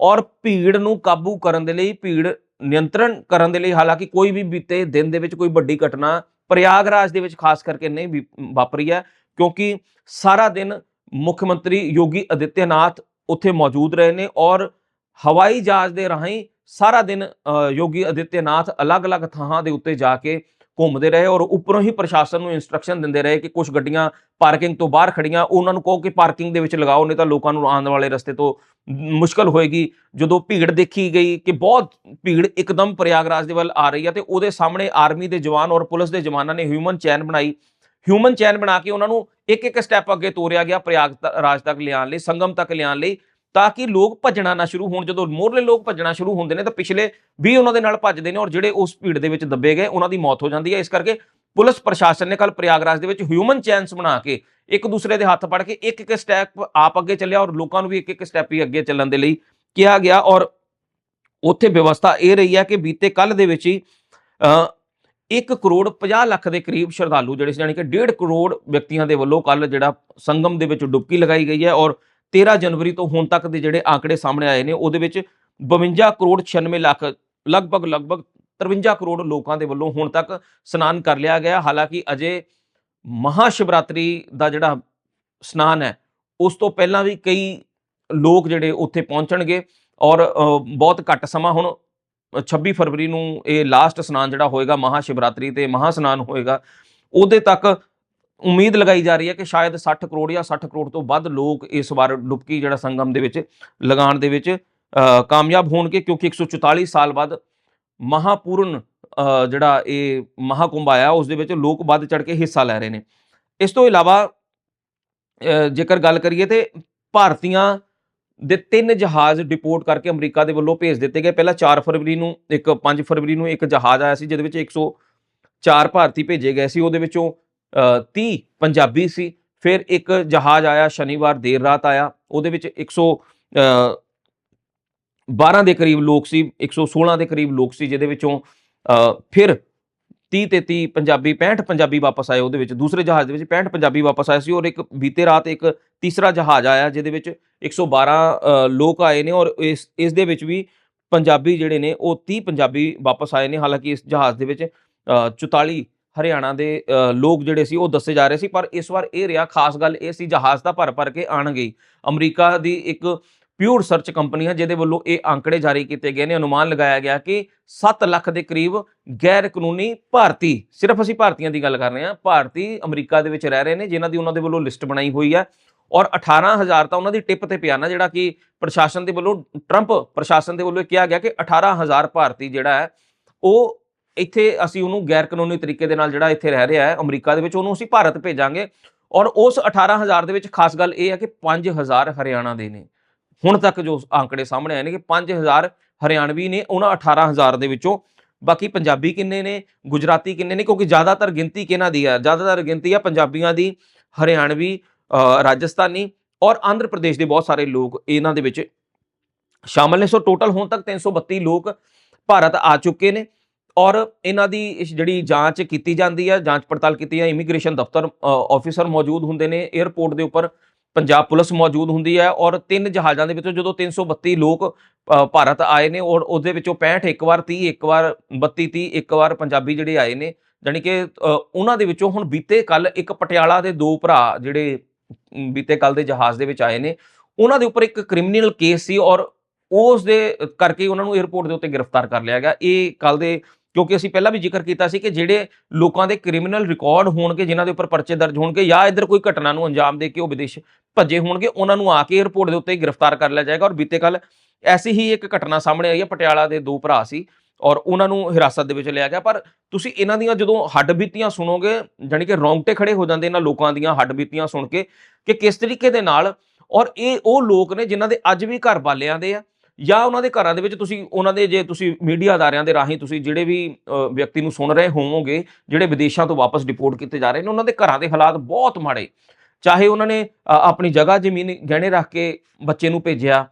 ਔਰ ਭੀੜ ਨੂੰ ਕਾਬੂ ਕਰਨ ਦੇ ਲਈ, ਭੀੜ ਨਿਯੰਤਰਣ ਕਰਨ ਦੇ ਲਈ, ਹਾਲਾਂਕਿ ਕੋਈ ਵੀ ਬੀਤੇ ਦਿਨ ਦੇ ਵਿੱਚ ਕੋਈ ਵੱਡੀ ਘਟਨਾ ਪ੍ਰਯਾਗਰਾਜ ਦੇ ਵਿੱਚ ਖਾਸ ਕਰਕੇ ਨਹੀਂ ਵੀ- ਵਾਪਰੀ ਹੈ, ਕਿਉਂਕਿ ਸਾਰਾ ਦਿਨ ਮੁੱਖ ਮੰਤਰੀ ਯੋਗੀ ਅਦਿੱਤਿਆਨਾਥ ਉੱਥੇ ਮੌਜੂਦ ਰਹੇ ਨੇ ਔਰ ਹਵਾਈ ਜਹਾਜ਼ ਦੇ ਰਾਹੀਂ ਸਾਰਾ ਦਿਨ ਯੋਗੀ ਅਦਿੱਤਿਆਨਾਥ ਅਲੱਗ-ਅਲੱਗ ਥਾਂ ਦੇ ਉੱਤੇ ਜਾ ਕੇ ਘੁੰਮਦੇ ਰਹੇ ਔਰ ਉੱਪਰੋਂ ਹੀ ਪ੍ਰਸ਼ਾਸਨ ਨੂੰ ਇਨਸਟਰਕਸ਼ਨ ਦਿੰਦੇ ਰਹੇ ਕਿ ਕੁਝ ਗੱਡੀਆਂ ਪਾਰਕਿੰਗ ਤੋਂ ਬਾਹਰ ਖੜੀਆਂ ਉਹਨਾਂ ਨੂੰ ਕਹੋ ਕਿ ਪਾਰਕਿੰਗ ਦੇ ਵਿੱਚ ਲਗਾਓ, ਨਹੀਂ ਤਾਂ ਲੋਕਾਂ ਨੂੰ ਆਉਣ ਵਾਲੇ ਰਸਤੇ ਤੋਂ ਮੁਸ਼ਕਲ ਹੋਏਗੀ। ਜਦੋਂ ਭੀੜ ਦੇਖੀ ਗਈ ਕਿ ਬਹੁਤ ਭੀੜ ਇੱਕਦਮ ਪ੍ਰਯਾਗਰਾਜ ਦੇ ਵੱਲ ਆ ਰਹੀ ਹੈ ਤੇ ਉਹਦੇ ਸਾਹਮਣੇ ਆਰਮੀ ਦੇ ਜਵਾਨ ਔਰ ਪੁਲਿਸ ਦੇ ਜਵਾਨਾਂ ਨੇ ਹਿਊਮਨ ਚੈਨ ਬਣਾਈ। ਹਿਊਮਨ ਚੈਨ ਬਣਾ ਕੇ ਉਹਨਾਂ ਨੂੰ ਇੱਕ ਇੱਕ ਸਟੈਪ ਅੱਗੇ ਤੋਰਿਆ ਗਿਆ ਪ੍ਰਯਾਗਰਾਜ ਤੱਕ ਲਿਆਉਣ ਲਈ, ਸੰਗਮ ਤੱਕ ਲਿਆਉਣ ਲਈ, ਤਾਂ ਕਿ ਲੋਕ ਭੱਜਣਾ ਨਾ ਸ਼ੁਰੂ ਹੋਣ। ਜਦੋਂ ਮੋਰਲੇ ਲੋਕ ਭੱਜਣਾ ਸ਼ੁਰੂ ਹੁੰਦੇ ਨੇ ਤਾਂ ਪਿਛਲੇ ਵੀ ਉਹਨਾਂ ਦੇ ਨਾਲ ਭੱਜਦੇ ਨੇ ਔਰ ਜਿਹੜੇ ਉਸ ਭੀੜ ਦੇ ਵਿੱਚ ਦੱਬੇ ਗਏ, ਉਹਨਾਂ ਦੀ ਮੌਤ ਹੋ ਜਾਂਦੀ ਹੈ। ਇਸ ਕਰਕੇ ਪੁਲਿਸ ਪ੍ਰਸ਼ਾਸਨ ਨੇ ਕੱਲ ਪ੍ਰਯਾਗਰਾਜ ਦੇ ਵਿੱਚ ਹਿਊਮਨ ਚੈਨਸ ਬਣਾ ਕੇ ਇੱਕ ਦੂਸਰੇ ਦੇ ਹੱਥ ਫੜ ਕੇ ਇੱਕ ਇੱਕ ਸਟੈਪ ਆਪ ਅੱਗੇ ਚੱਲਿਆ ਔਰ ਲੋਕਾਂ ਨੂੰ ਵੀ ਇੱਕ ਇੱਕ ਸਟੈਪ ਹੀ ਅੱਗੇ ਚੱਲਣ ਦੇ ਲਈ ਕਿਹਾ ਗਿਆ ਔਰ ਉੱਥੇ ਵਿਵਸਥਾ ਇਹ ਰਹੀ ਹੈ ਕਿ ਬੀਤੇ ਕੱਲ ਦੇ ਵਿੱਚ ਹੀ ਅ, 1 ਕਰੋੜ 50 ਲੱਖ ਦੇ ਕਰੀਬ ਸ਼ਰਧਾਲੂ ਜਿਹੜੇ ਸੀ ਯਾਨੀ ਕਿ 1.5 ਕਰੋੜ ਵਿਅਕਤੀਆਂ ਦੇ ਵੱਲੋਂ ਕੱਲ ਜਿਹੜਾ ਸੰਗਮ ਦੇ ਵਿੱਚ ਡੁਬਕੀ ਲਗਾਈ ਗਈ ਹੈ ਔਰ 13 ਜਨਵਰੀ ਤੋਂ ਹੁਣ ਤੱਕ ਦੇ ਜਿਹੜੇ ਆંકੜੇ ਸਾਹਮਣੇ ਆਏ ਨੇ ਉਹਦੇ ਵਿੱਚ 52 ਕਰੋੜ 96 ਲੱਖ ਲਗਭਗ ਲਗਭਗ 53 ਕਰੋੜ ਲੋਕਾਂ ਦੇ ਵੱਲੋਂ ਹੁਣ ਤੱਕ ਸਨਾਨ ਕਰ ਲਿਆ ਗਿਆ। ਹਾਲਾਂਕਿ ਅਜੇ ਮਹਾਸ਼ਿਵਰਾਤਰੀ ਦਾ ਜਿਹੜਾ ਸਨਾਨ ਹੈ, ਉਸ ਤੋਂ ਪਹਿਲਾਂ ਵੀ ਕਈ ਲੋਕ ਜਿਹੜੇ ਉੱਥੇ ਪਹੁੰਚਣਗੇ ਔਰ ਬਹੁਤ ਘੱਟ ਸਮਾਂ ਹੁਣ 26 ਫਰਵਰੀ ਨੂੰ ਇਹ ਲਾਸਟ ਸਨਾਨ ਜਿਹੜਾ ਹੋਏਗਾ, ਮਹਾਸ਼ਿਵਰਾਤਰੀ ਤੇ ਮਹਾ ਸਨਾਨ ਹੋਏਗਾ, ਉਹਦੇ ਤੱਕ ਉਮੀਦ ਲਗਾਈ ਜਾ ਰਹੀ ਹੈ ਕਿ ਸ਼ਾਇਦ 60 ਕਰੋੜ ਜਾਂ 60 ਕਰੋੜ ਤੋਂ ਵੱਧ ਲੋਕ ਇਸ ਵਾਰ ਡੁਬਕੀ ਜਿਹੜਾ ਸੰਗਮ ਦੇ ਵਿੱਚ ਲਗਾਉਣ ਦੇ ਵਿੱਚ ਕਾਮਯਾਬ ਹੋਣਗੇ, ਕਿਉਂਕਿ 144 ਸਾਲ ਬਾਅਦ ਮਹਾਪੂਰਨ ਜਿਹੜਾ ਇਹ ਮਹਾਕੁੰਭ ਆਇਆ ਉਸ ਦੇ ਵਿੱਚ ਲੋਕ ਵੱਧ ਚੜ ਕੇ ਹਿੱਸਾ ਲੈ ਰਹੇ ਨੇ। ਇਸ ਤੋਂ ਇਲਾਵਾ ਜੇਕਰ ਗੱਲ ਕਰੀਏ ਤੇ ਭਾਰਤੀਆਂ ਦੇ ਤਿੰਨ ਜਹਾਜ਼ ਡਿਪੋਰਟ ਕਰਕੇ ਅਮਰੀਕਾ ਦੇ ਵੱਲੋਂ ਭੇਜ ਦਿੱਤੇ ਗਏ। ਪਹਿਲਾਂ 4 ਫਰਵਰੀ ਨੂੰ ਇੱਕ 5 ਫਰਵਰੀ ਨੂੰ ਇੱਕ ਜਹਾਜ਼ ਆਇਆ ਸੀ ਜਿਹਦੇ ਵਿੱਚ 104 ਭਾਰਤੀ ਭੇਜੇ ਗਏ ਸੀ। ਉਹਦੇ ਵਿੱਚੋਂ ਅ, 30 ਪੰਜਾਬੀ ਸੀ। ਫਿਰ ਇੱਕ ਜਹਾਜ਼ ਆਇਆ ਸ਼ਨੀਵਾਰ ਦੇਰ ਰਾਤ ਆਇਆ। ਉਹਦੇ ਵਿੱਚ 100 ਅ, 12 ਦੇ ਕਰੀਬ ਲੋਕ ਸੀ 116 ਦੇ ਕਰੀਬ ਲੋਕ ਸੀ ਜਿਹਦੇ ਵਿੱਚੋਂ ਫਿਰ 30 ਤੇ 30 ਪੰਜਾਬੀ 65 ਪੰਜਾਬੀ ਵਾਪਸ ਆਏ ਉਹਦੇ ਵਿੱਚ। ਦੂਸਰੇ ਜਹਾਜ਼ ਦੇ ਵਿੱਚ 65 ਪੰਜਾਬੀ ਵਾਪਸ ਆਏ ਸੀ ਔਰ ਇੱਕ ਬੀਤੇ ਰਾਤ ਇੱਕ ਤੀਸਰਾ ਜਹਾਜ਼ ਆਇਆ ਜਿਹਦੇ ਵਿੱਚ 112 ਅ, ਲੋਕ ਆਏ ਨੇ ਔਰ ਇਸ ਇਸ ਦੇ ਵਿੱਚ ਵੀ ਪੰਜਾਬੀ ਜਿਹੜੇ ਨੇ ਉਹ 30 ਪੰਜਾਬੀ ਵਾਪਸ ਆਏ ਨੇ। ਹਾਲਾਂਕਿ ਇਸ ਜਹਾਜ਼ ਦੇ ਵਿੱਚ ਅ, 44 ਹਰਿਆਣਾ ਦੇ ਲੋਕ ਜਿਹੜੇ ਸੀ ਉਹ ਦੱਸੇ ਜਾ ਰਹੇ ਸੀ ਪਰ ਇਸ ਵਾਰ ਇਹ ਰਿਹਾ ਖਾਸ ਗੱਲ ਇਹ ਸੀ ਜਹਾਜ਼ ਤਾਂ ਭਰ ਭਰ ਕੇ ਆਣਗੇ ਗਈ ਅਮਰੀਕਾ ਦੀ ਇੱਕ ਪਿਓਰ ਸਰਚ ਕੰਪਨੀ ਹੈ ਜਿਹਦੇ ਵੱਲੋਂ ਇਹ ਅੰਕੜੇ ਜਾਰੀ ਕੀਤੇ ਗਏ ਨੇ, ਅਨੁਮਾਨ ਲਗਾਇਆ ਗਿਆ ਕਿ 7 ਲੱਖ ਦੇ ਕਰੀਬ ਗੈਰ ਕਾਨੂੰਨੀ ਭਾਰਤੀ, ਸਿਰਫ ਅਸੀਂ ਭਾਰਤੀਆਂ ਦੀ ਗੱਲ ਕਰ ਰਹੇ ਹਾਂ, ਭਾਰਤੀ ਅਮਰੀਕਾ ਦੇ ਵਿੱਚ ਰਹਿ ਰਹੇ ਨੇ, ਜਿਨ੍ਹਾਂ ਦੀ ਉਹਨਾਂ ਦੇ ਵੱਲੋਂ ਲਿਸਟ ਬਣਾਈ ਹੋਈ ਹੈ ਔਰ 18000 ਤਾਂ ਉਹਨਾਂ ਦੀ ਟਿਪ ਤੇ ਪਿਆ ਨਾ, ਜਿਹੜਾ ਕਿ ਪ੍ਰਸ਼ਾਸਨ ਦੇ ਵੱਲੋਂ ਟਰੰਪ ਪ੍ਰਸ਼ਾਸਨ ਦੇ ਵੱਲੋਂ ਇਹ ਕਿਹਾ ਗਿਆ ਕਿ 18000 ਭਾਰਤੀ ਜਿਹੜਾ ਹੈ, ਉਹ ਇੱਥੇ ਅਸੀਂ ਉਹਨੂੰ ਗੈਰ ਕਾਨੂੰਨੀ ਤਰੀਕੇ ਦੇ ਨਾਲ ਜਿਹੜਾ ਇੱਥੇ ਰਹਿ ਰਿਹਾ ਹੈ, ਅਮਰੀਕਾ ਦੇ ਵਿੱਚ ਉਹਨੂੰ ਅਸੀਂ ਭਾਰਤ ਭੇਜਾਂਗੇ ਔਰ ਉਸ 18000 ਦੇ ਵਿੱਚ ਖਾਸ ਗੱਲ ਇਹ ਹੈ ਕਿ 5000 ਹਰਿਆਣਾ ਦੇ ਨੇ। ਹੁਣ ਤੱਕ ਜੋ ਆંકੜੇ ਸਾਹਮਣੇ ਆਏ ਨੇ ਕਿ 5000 ਹਰਿਆਣਵੀ ਨੇ ਉਹਨਾਂ 18000 ਦੇ ਵਿੱਚੋਂ ਬਾਕੀ ਪੰਜਾਬੀ ਕਿੰਨੇ ਨੇ, ਗੁਜਰਾਤੀ ਕਿੰਨੇ ਨੇ, ਕਿਉਂਕਿ ਜ਼ਿਆਦਾਤਰ ਗਿਣਤੀ ਕਿਹਨਾਂ ਦੀ ਹੈ ਜ਼ਿਆਦਾਤਰ ਗਿਣਤੀ ਆ ਪੰਜਾਬੀਆਂ ਦੀ, ਹਰਿਆਣਵੀ ਰਾਜਸਥਾਨੀ ਔਰ ਆਂਧਰ ਪ੍ਰਦੇਸ਼ ਦੇ ਬਹੁਤ ਸਾਰੇ ਲੋਕ ਇਹਨਾਂ ਦੇ ਵਿੱਚ ਸ਼ਾਮਲ ਨੇ। ਸੋ ਟੋਟਲ ਹੁਣ ਤੱਕ 332 ਲੋਕ ਭਾਰਤ ਆ ਚੁੱਕੇ ਨੇ ਔਰ ਇਹਨਾਂ ਦੀ ਜਿਹੜੀ ਜਾਂਚ ਕੀਤੀ ਜਾਂਦੀ ਹੈ ਜਾਂਚ ਪੜਤਾਲ ਕੀਤੀ ਹੈ ਇਮੀਗ੍ਰੇਸ਼ਨ ਦਫ਼ਤਰ ਆਫੀਸਰ ਮੌਜੂਦ ਹੁੰਦੇ ਨੇ 에ਅਰਪੋਰਟ ਦੇ ਉੱਪਰ ਪੰਜਾਬ ਪੁਲਿਸ ਮੌਜੂਦ ਹੁੰਦੀ ਹੈ ਔਰ ਤਿੰਨ ਜਹਾਜ਼ਾਂ ਦੇ ਵਿੱਚੋਂ ਜਦੋਂ 332 ਲੋਕ ਭਾਰਤ ਆਏ ਨੇ ਔਰ ਉਹਦੇ ਵਿੱਚੋਂ 65 ਇੱਕ ਵਾਰ 30 ਇੱਕ ਵਾਰ 32 30 ਇੱਕ ਵਾਰ ਪੰਜਾਬੀ ਜਿਹੜੇ ਆਏ ਨੇ, ਜਾਣੀ ਕਿ ਉਹਨਾਂ ਦੇ ਵਿੱਚੋਂ ਹੁਣ ਬੀਤੇ ਕੱਲ ਇੱਕ ਪਟਿਆਲਾ ਦੇ ਦੋ ਭਰਾ ਜਿਹੜੇ ਬੀਤੇ ਕੱਲ ਦੇ ਜਹਾਜ਼ ਦੇ ਵਿੱਚ ਆਏ ਨੇ, ਉਹਨਾਂ ਦੇ ਉੱਪਰ ਇੱਕ ਕ੍ਰਿਮੀਨਲ ਕੇਸ ਸੀ ਔਰ ਉਸ ਦੇ ਕਰਕੇ ਉਹਨਾਂ ਨੂੰ 에ਅਰਪੋਰਟ ਦੇ ਉੱਤੇ ਗ੍ਰਿਫਤਾਰ ਕਰ ਲਿਆ ਗਿਆ। ਇਹ ਕੱਲ ਦੇ ਕਿਉਂਕਿ ਅਸੀਂ ਪਹਿਲਾਂ ਵੀ ਜ਼ਿਕਰ ਕੀਤਾ ਸੀ ਕਿ ਜਿਹੜੇ ਲੋਕਾਂ ਦੇ ਕ੍ਰਿਮੀਨਲ ਰਿਕਾਰਡ ਹੋਣਗੇ, ਜਿਨ੍ਹਾਂ ਦੇ ਉੱਪਰ ਪਰਚੇ ਦਰਜ ਹੋਣਗੇ ਜਾਂ ਇੱਧਰ ਕੋਈ ਘਟਨਾ ਨੂੰ ਅੰਜਾਮ ਦੇ ਕੇ ਉਹ ਵਿਦੇਸ਼ ਭੱਜੇ ਹੋਣਗੇ, ਉਹਨਾਂ ਨੂੰ ਆ ਕੇ 에ਅਰਪੋਰਟ ਦੇ ਉੱਤੇ ਗ੍ਰਿਫਤਾਰ ਕਰ ਲਿਆ ਜਾਏਗਾ। ਔਰ ਬੀਤੇ ਕੱਲ ਐਸੀ ਹੀ ਇੱਕ ਘਟਨਾ ਸਾਹਮਣੇ ਆਈ ਹੈ, ਪਟਿਆਲਾ ਦੇ ਦੋ ਭਰਾ ਸੀ ਔਰ ਉਹਨਾਂ ਨੂੰ ਹਿਰਾਸਤ ਦੇ ਵਿੱਚ ਲਿਆ ਗਿਆ। ਪਰ ਤੁਸੀਂ ਇਹਨਾਂ ਦੀਆਂ ਜਦੋਂ ਹੱਡ ਬੀਤੀਆਂ ਸੁਣੋਗੇ, ਜਾਣੀ ਕਿ ਰੌਂਗਟੇ ਖੜੇ ਹੋ ਜਾਂਦੇ ਇਹਨਾਂ ਲੋਕਾਂ ਦੀਆਂ ਹੱਡ ਬੀਤੀਆਂ ਸੁਣ ਕੇ ਕਿ ਕਿਸ ਤਰੀਕੇ ਦੇ ਨਾਲ ਔਰ ਇਹ ਉਹ ਲੋਕ ਨੇ ਜਿਨ੍ਹਾਂ ਦੇ ਅੱਜ ਵੀ ਘਰ ਬਾਲਿਆਂ ਦੇ ਆ ਜਾਂ ਉਹਨਾਂ ਦੇ ਘਰਾਂ ਦੇ ਵਿੱਚ ਤੁਸੀਂ, ਉਹਨਾਂ ਦੇ ਜੇ ਤੁਸੀਂ ਮੀਡੀਆ ਅਦਾਰਿਆਂ ਦੇ ਰਾਹੀਂ ਤੁਸੀਂ ਜਿਹੜੇ ਵੀ ਵਿਅਕਤੀ ਨੂੰ ਸੁਣ ਰਹੇ ਹੋਵੋਗੇ, ਜਿਹੜੇ ਵਿਦੇਸ਼ਾਂ ਤੋਂ ਵਾਪਸ ਡਿਪੋਰਟ ਕੀਤੇ ਜਾ ਰਹੇ ਨੇ, ਉਹਨਾਂ ਦੇ ਘਰਾਂ ਦੇ ਹਾਲਾਤ ਬਹੁਤ ਮਾੜੇ। ਚਾਹੇ ਉਹਨਾਂ ਨੇ ਆਪਣੀ ਜਗ੍ਹਾ ਜ਼ਮੀਨ ਗਹਿਣੇ ਰੱਖ ਕੇ ਬੱਚੇ ਨੂੰ ਭੇਜਿਆ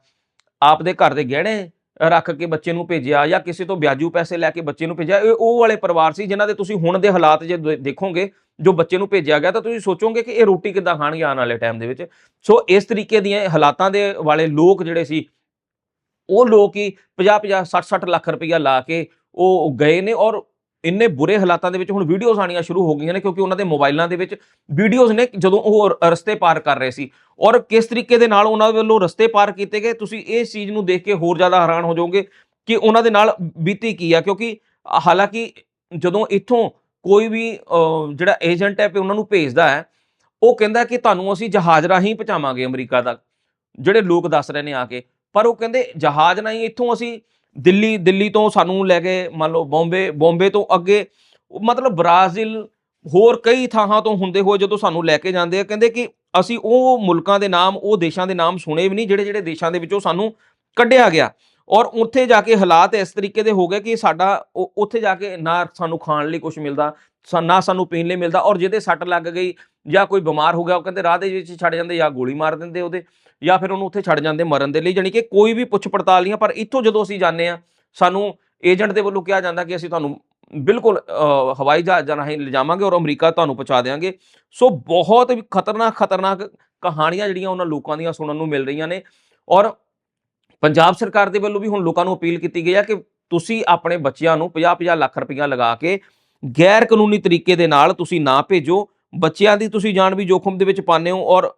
ਆਪਦੇ ਘਰ ਦੇ ਗਹਿਣੇ ਰੱਖ ਕੇ ਬੱਚੇ ਨੂੰ ਭੇਜਿਆ, ਜਾਂ ਕਿਸੇ ਤੋਂ ਵਿਆਜੂ ਪੈਸੇ ਲੈ ਕੇ ਬੱਚੇ ਨੂੰ ਭੇਜਿਆ, ਇਹ ਉਹ ਵਾਲੇ ਪਰਿਵਾਰ ਸੀ ਜਿਨ੍ਹਾਂ ਦੇ ਤੁਸੀਂ ਹੁਣ ਦੇ ਹਾਲਾਤ ਜੇ ਦੇਖੋਗੇ, ਜੋ ਬੱਚੇ ਨੂੰ ਭੇਜਿਆ ਗਿਆ, ਤਾਂ ਤੁਸੀਂ ਸੋਚੋਗੇ ਕਿ ਇਹ ਰੋਟੀ ਕਿੱਦਾਂ ਖਾਣਗੇ ਆਉਣ ਵਾਲੇ ਟਾਈਮ ਦੇ ਵਿੱਚ। ਸੋ ਇਸ ਤਰੀਕੇ ਦੀਆਂ ਹਾਲਾਤਾਂ ਦੇ ਵਾਲੇ ਲੋਕ ਜਿਹੜੇ ਸੀ ਉਹ ਲੋਕ ਹੀ 50 50 60 60 ਲੱਖ ਰੁਪਈਆ ਲਾ ਕੇ ਉਹ ਗਏ ਨੇ ਔਰ ਇੰਨੇ ਬੁਰੇ ਹਾਲਾਤਾਂ ਦੇ ਵਿੱਚ ਹੁਣ ਵੀਡੀਓਜ਼ ਆਣੀਆਂ ਸ਼ੁਰੂ ਹੋ ਗਈਆਂ ਨੇ ਕਿਉਂਕਿ ਉਹਨਾਂ ਦੇ ਮੋਬਾਈਲਾਂ ਦੇ ਵਿੱਚ ਵੀਡੀਓਜ਼ ਨੇ ਜਦੋਂ ਉਹ ਰਸਤੇ ਪਾਰ ਕਰ ਰਹੇ ਸੀ। ਔਰ ਕਿਸ ਤਰੀਕੇ ਦੇ ਨਾਲ ਉਹਨਾਂ ਵੱਲੋਂ ਰਸਤੇ ਪਾਰ ਕੀਤੇ ਗਏ, ਤੁਸੀਂ ਇਸ ਚੀਜ਼ ਨੂੰ ਦੇਖ ਕੇ ਹੋਰ ਜ਼ਿਆਦਾ ਹੈਰਾਨ ਹੋ ਜਾਓਗੇ ਕਿ ਉਹਨਾਂ ਦੇ ਨਾਲ ਬੀਤੀ ਕੀ ਆ, ਕਿਉਂਕਿ ਹਾਲਾਂਕਿ ਜਦੋਂ ਇੱਥੋਂ ਕੋਈ ਵੀ ਜਿਹੜਾ ਏਜੰਟ ਹੈ ਤੇ ਉਹਨਾਂ ਨੂੰ ਭੇਜਦਾ ਹੈ, ਉਹ ਕਹਿੰਦਾ ਕਿ ਤੁਹਾਨੂੰ ਅਸੀਂ ਜਹਾਜ਼ ਰਾਹੀਂ ਪਹੁੰਚਾਵਾਂਗੇ ਅਮਰੀਕਾ ਤੱਕ, ਜਿਹੜੇ ਲੋਕ ਦੱਸ ਰਹੇ ਨੇ ਆ ਕੇ। ਪਰ ਉਹ ਕਹਿੰਦੇ ਜਹਾਜ਼ ਨਹੀਂ ਇੱਥੋਂ ਅਸੀਂ ਦਿੱਲੀ ਦਿੱਲੀ ਤੋਂ ਸਾਨੂੰ ਲੈ ਕੇ ਮੰਨ ਲਓ ਬੰਬੇ ਬੰਬੇ ਤੋਂ ਅੱਗੇ ਮਤਲਬ ਬ੍ਰਾਜ਼ੀਲ ਹੋਰ ਕਈ ਥਾਵਾਂ ਤੋਂ ਹੁੰਦੇ ਹੋਏ ਜਦੋਂ ਸਾਨੂੰ ਲੈ ਕੇ ਜਾਂਦੇ ਆ, ਕਹਿੰਦੇ ਕਿ ਅਸੀਂ ਉਹ ਮੁਲਕਾਂ ਦੇ ਨਾਮ, ਉਹ ਦੇਸ਼ਾਂ ਦੇ ਨਾਮ ਸੁਣੇ ਵੀ ਨਹੀਂ, ਜਿਹੜੇ ਜਿਹੜੇ ਦੇਸ਼ਾਂ ਦੇ ਵਿੱਚੋਂ ਸਾਨੂੰ ਕੱਢਿਆ ਗਿਆ। ਔਰ ਉੱਥੇ ਜਾ ਕੇ ਹਾਲਾਤ ਇਸ ਤਰੀਕੇ ਦੇ ਹੋ ਗਏ ਕਿ ਸਾਡਾ ਉਹ- ਉੱਥੇ ਜਾ ਕੇ ਨਾ ਸਾਨੂੰ ਖਾਣ ਲਈ ਕੁਝ ਮਿਲਦਾ, ਸਾ- ਨਾ ਸਾਨੂੰ ਪੀਣ ਲਈ ਮਿਲਦਾ ਔਰ ਜਿਹਦੇ ਸੱਟ ਲੱਗ ਗਈ ਜਾਂ ਕੋਈ ਬਿਮਾਰ ਹੋ ਗਿਆ, ਉਹ ਕਹਿੰਦੇ ਰਾਹ ਦੇ ਵਿੱਚ ਛੱਡ ਜਾਂਦੇ ਜਾਂ ਗੋਲੀ ਮਾਰ ਦਿੰਦੇ ਉਹਦੇ ਜਾਂ ਫਿਰ ਉਹਨੂੰ ਉੱਥੇ ਛੱਡ ਜਾਂਦੇ ਮਰਨ ਦੇ ਲਈ, ਜਾਣੀ ਕਿ ਕੋਈ ਵੀ ਪੁੱਛ ਪੜਤਾਲ ਨਹੀਂ ਆ, ਪਰ ਇੱਥੋਂ ਜਦੋਂ ਅਸੀਂ ਜਾਂਦੇ ਆ ਸਾਨੂੰ ਏਜੰਟ ਦੇ ਵੱਲੋਂ ਕਿਹਾ ਜਾਂਦਾ ਕਿ ਅਸੀਂ ਤੁਹਾਨੂੰ ਬਿਲਕੁਲ ਹਵਾਈ ਜਹਾਜ਼ਾਂ ਰਾਹੀਂ ਲਿਜਾਵਾਂਗੇ ਔਰ ਅਮਰੀਕਾ ਤੁਹਾਨੂੰ ਪਹੁੰਚਾ ਦੇਵਾਂਗੇ ਸੋ ਬਹੁਤ ਖਤਰਨਾਕ ਖਤਰਨਾਕ ਕਹਾਣੀਆਂ ਜਿਹੜੀਆਂ ਉਹਨਾਂ ਲੋਕਾਂ ਦੀਆਂ ਸੁਣਨ ਨੂੰ ਮਿਲ ਰਹੀਆਂ ਨੇ ਔਰ ਪੰਜਾਬ ਸਰਕਾਰ ਦੇ ਵੱਲੋਂ ਵੀ ਹੁਣ ਲੋਕਾਂ ਨੂੰ ਅਪੀਲ ਕੀਤੀ ਗਈ ਹੈ ਕਿ ਤੁਸੀਂ ਆਪਣੇ ਬੱਚਿਆਂ ਨੂੰ 50-50 ਲੱਖ ਰੁਪਈਆ ਲਗਾ ਕੇ ਗੈਰ ਕਾਨੂੰਨੀ ਤਰੀਕੇ ਦੇ ਨਾਲ ਤੁਸੀਂ ਨਾ ਭੇਜੋ। ਬੱਚਿਆਂ ਦੀ ਤੁਸੀਂ ਜਾਨ ਵੀ ਜੋਖਮ ਦੇ ਵਿੱਚ ਪਾਉਂਦੇ ਹੋ ਔਰ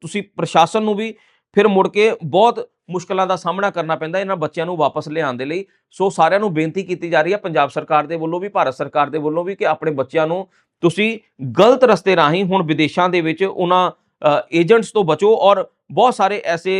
ਤੁਸੀਂ ਪ੍ਰਸ਼ਾਸਨ ਨੂੰ ਵੀ ਫਿਰ ਮੁੜ ਕੇ ਬਹੁਤ ਮੁਸ਼ਕਲਾਂ ਦਾ ਸਾਹਮਣਾ ਕਰਨਾ ਪੈਂਦਾ ਇਹਨਾਂ ਬੱਚਿਆਂ ਨੂੰ ਵਾਪਸ ਲਿਆਉਣ ਦੇ ਲਈ। ਸੋ ਸਾਰਿਆਂ ਨੂੰ ਬੇਨਤੀ ਕੀਤੀ ਜਾ ਰਹੀ ਹੈ ਪੰਜਾਬ ਸਰਕਾਰ ਦੇ ਵੱਲੋਂ ਵੀ, ਭਾਰਤ ਸਰਕਾਰ ਦੇ ਵੱਲੋਂ ਵੀ ਕਿ ਆਪਣੇ ਬੱਚਿਆਂ ਨੂੰ ਤੁਸੀਂ ਗਲਤ ਰਸਤੇ ਰਾਹੀਂ ਹੁਣ ਵਿਦੇਸ਼ਾਂ ਦੇ ਵਿੱਚ ਉਹਨਾਂ ਏਜੰਟਸ ਤੋਂ ਬਚੋ ਔਰ ਬਹੁਤ ਸਾਰੇ ਐਸੇ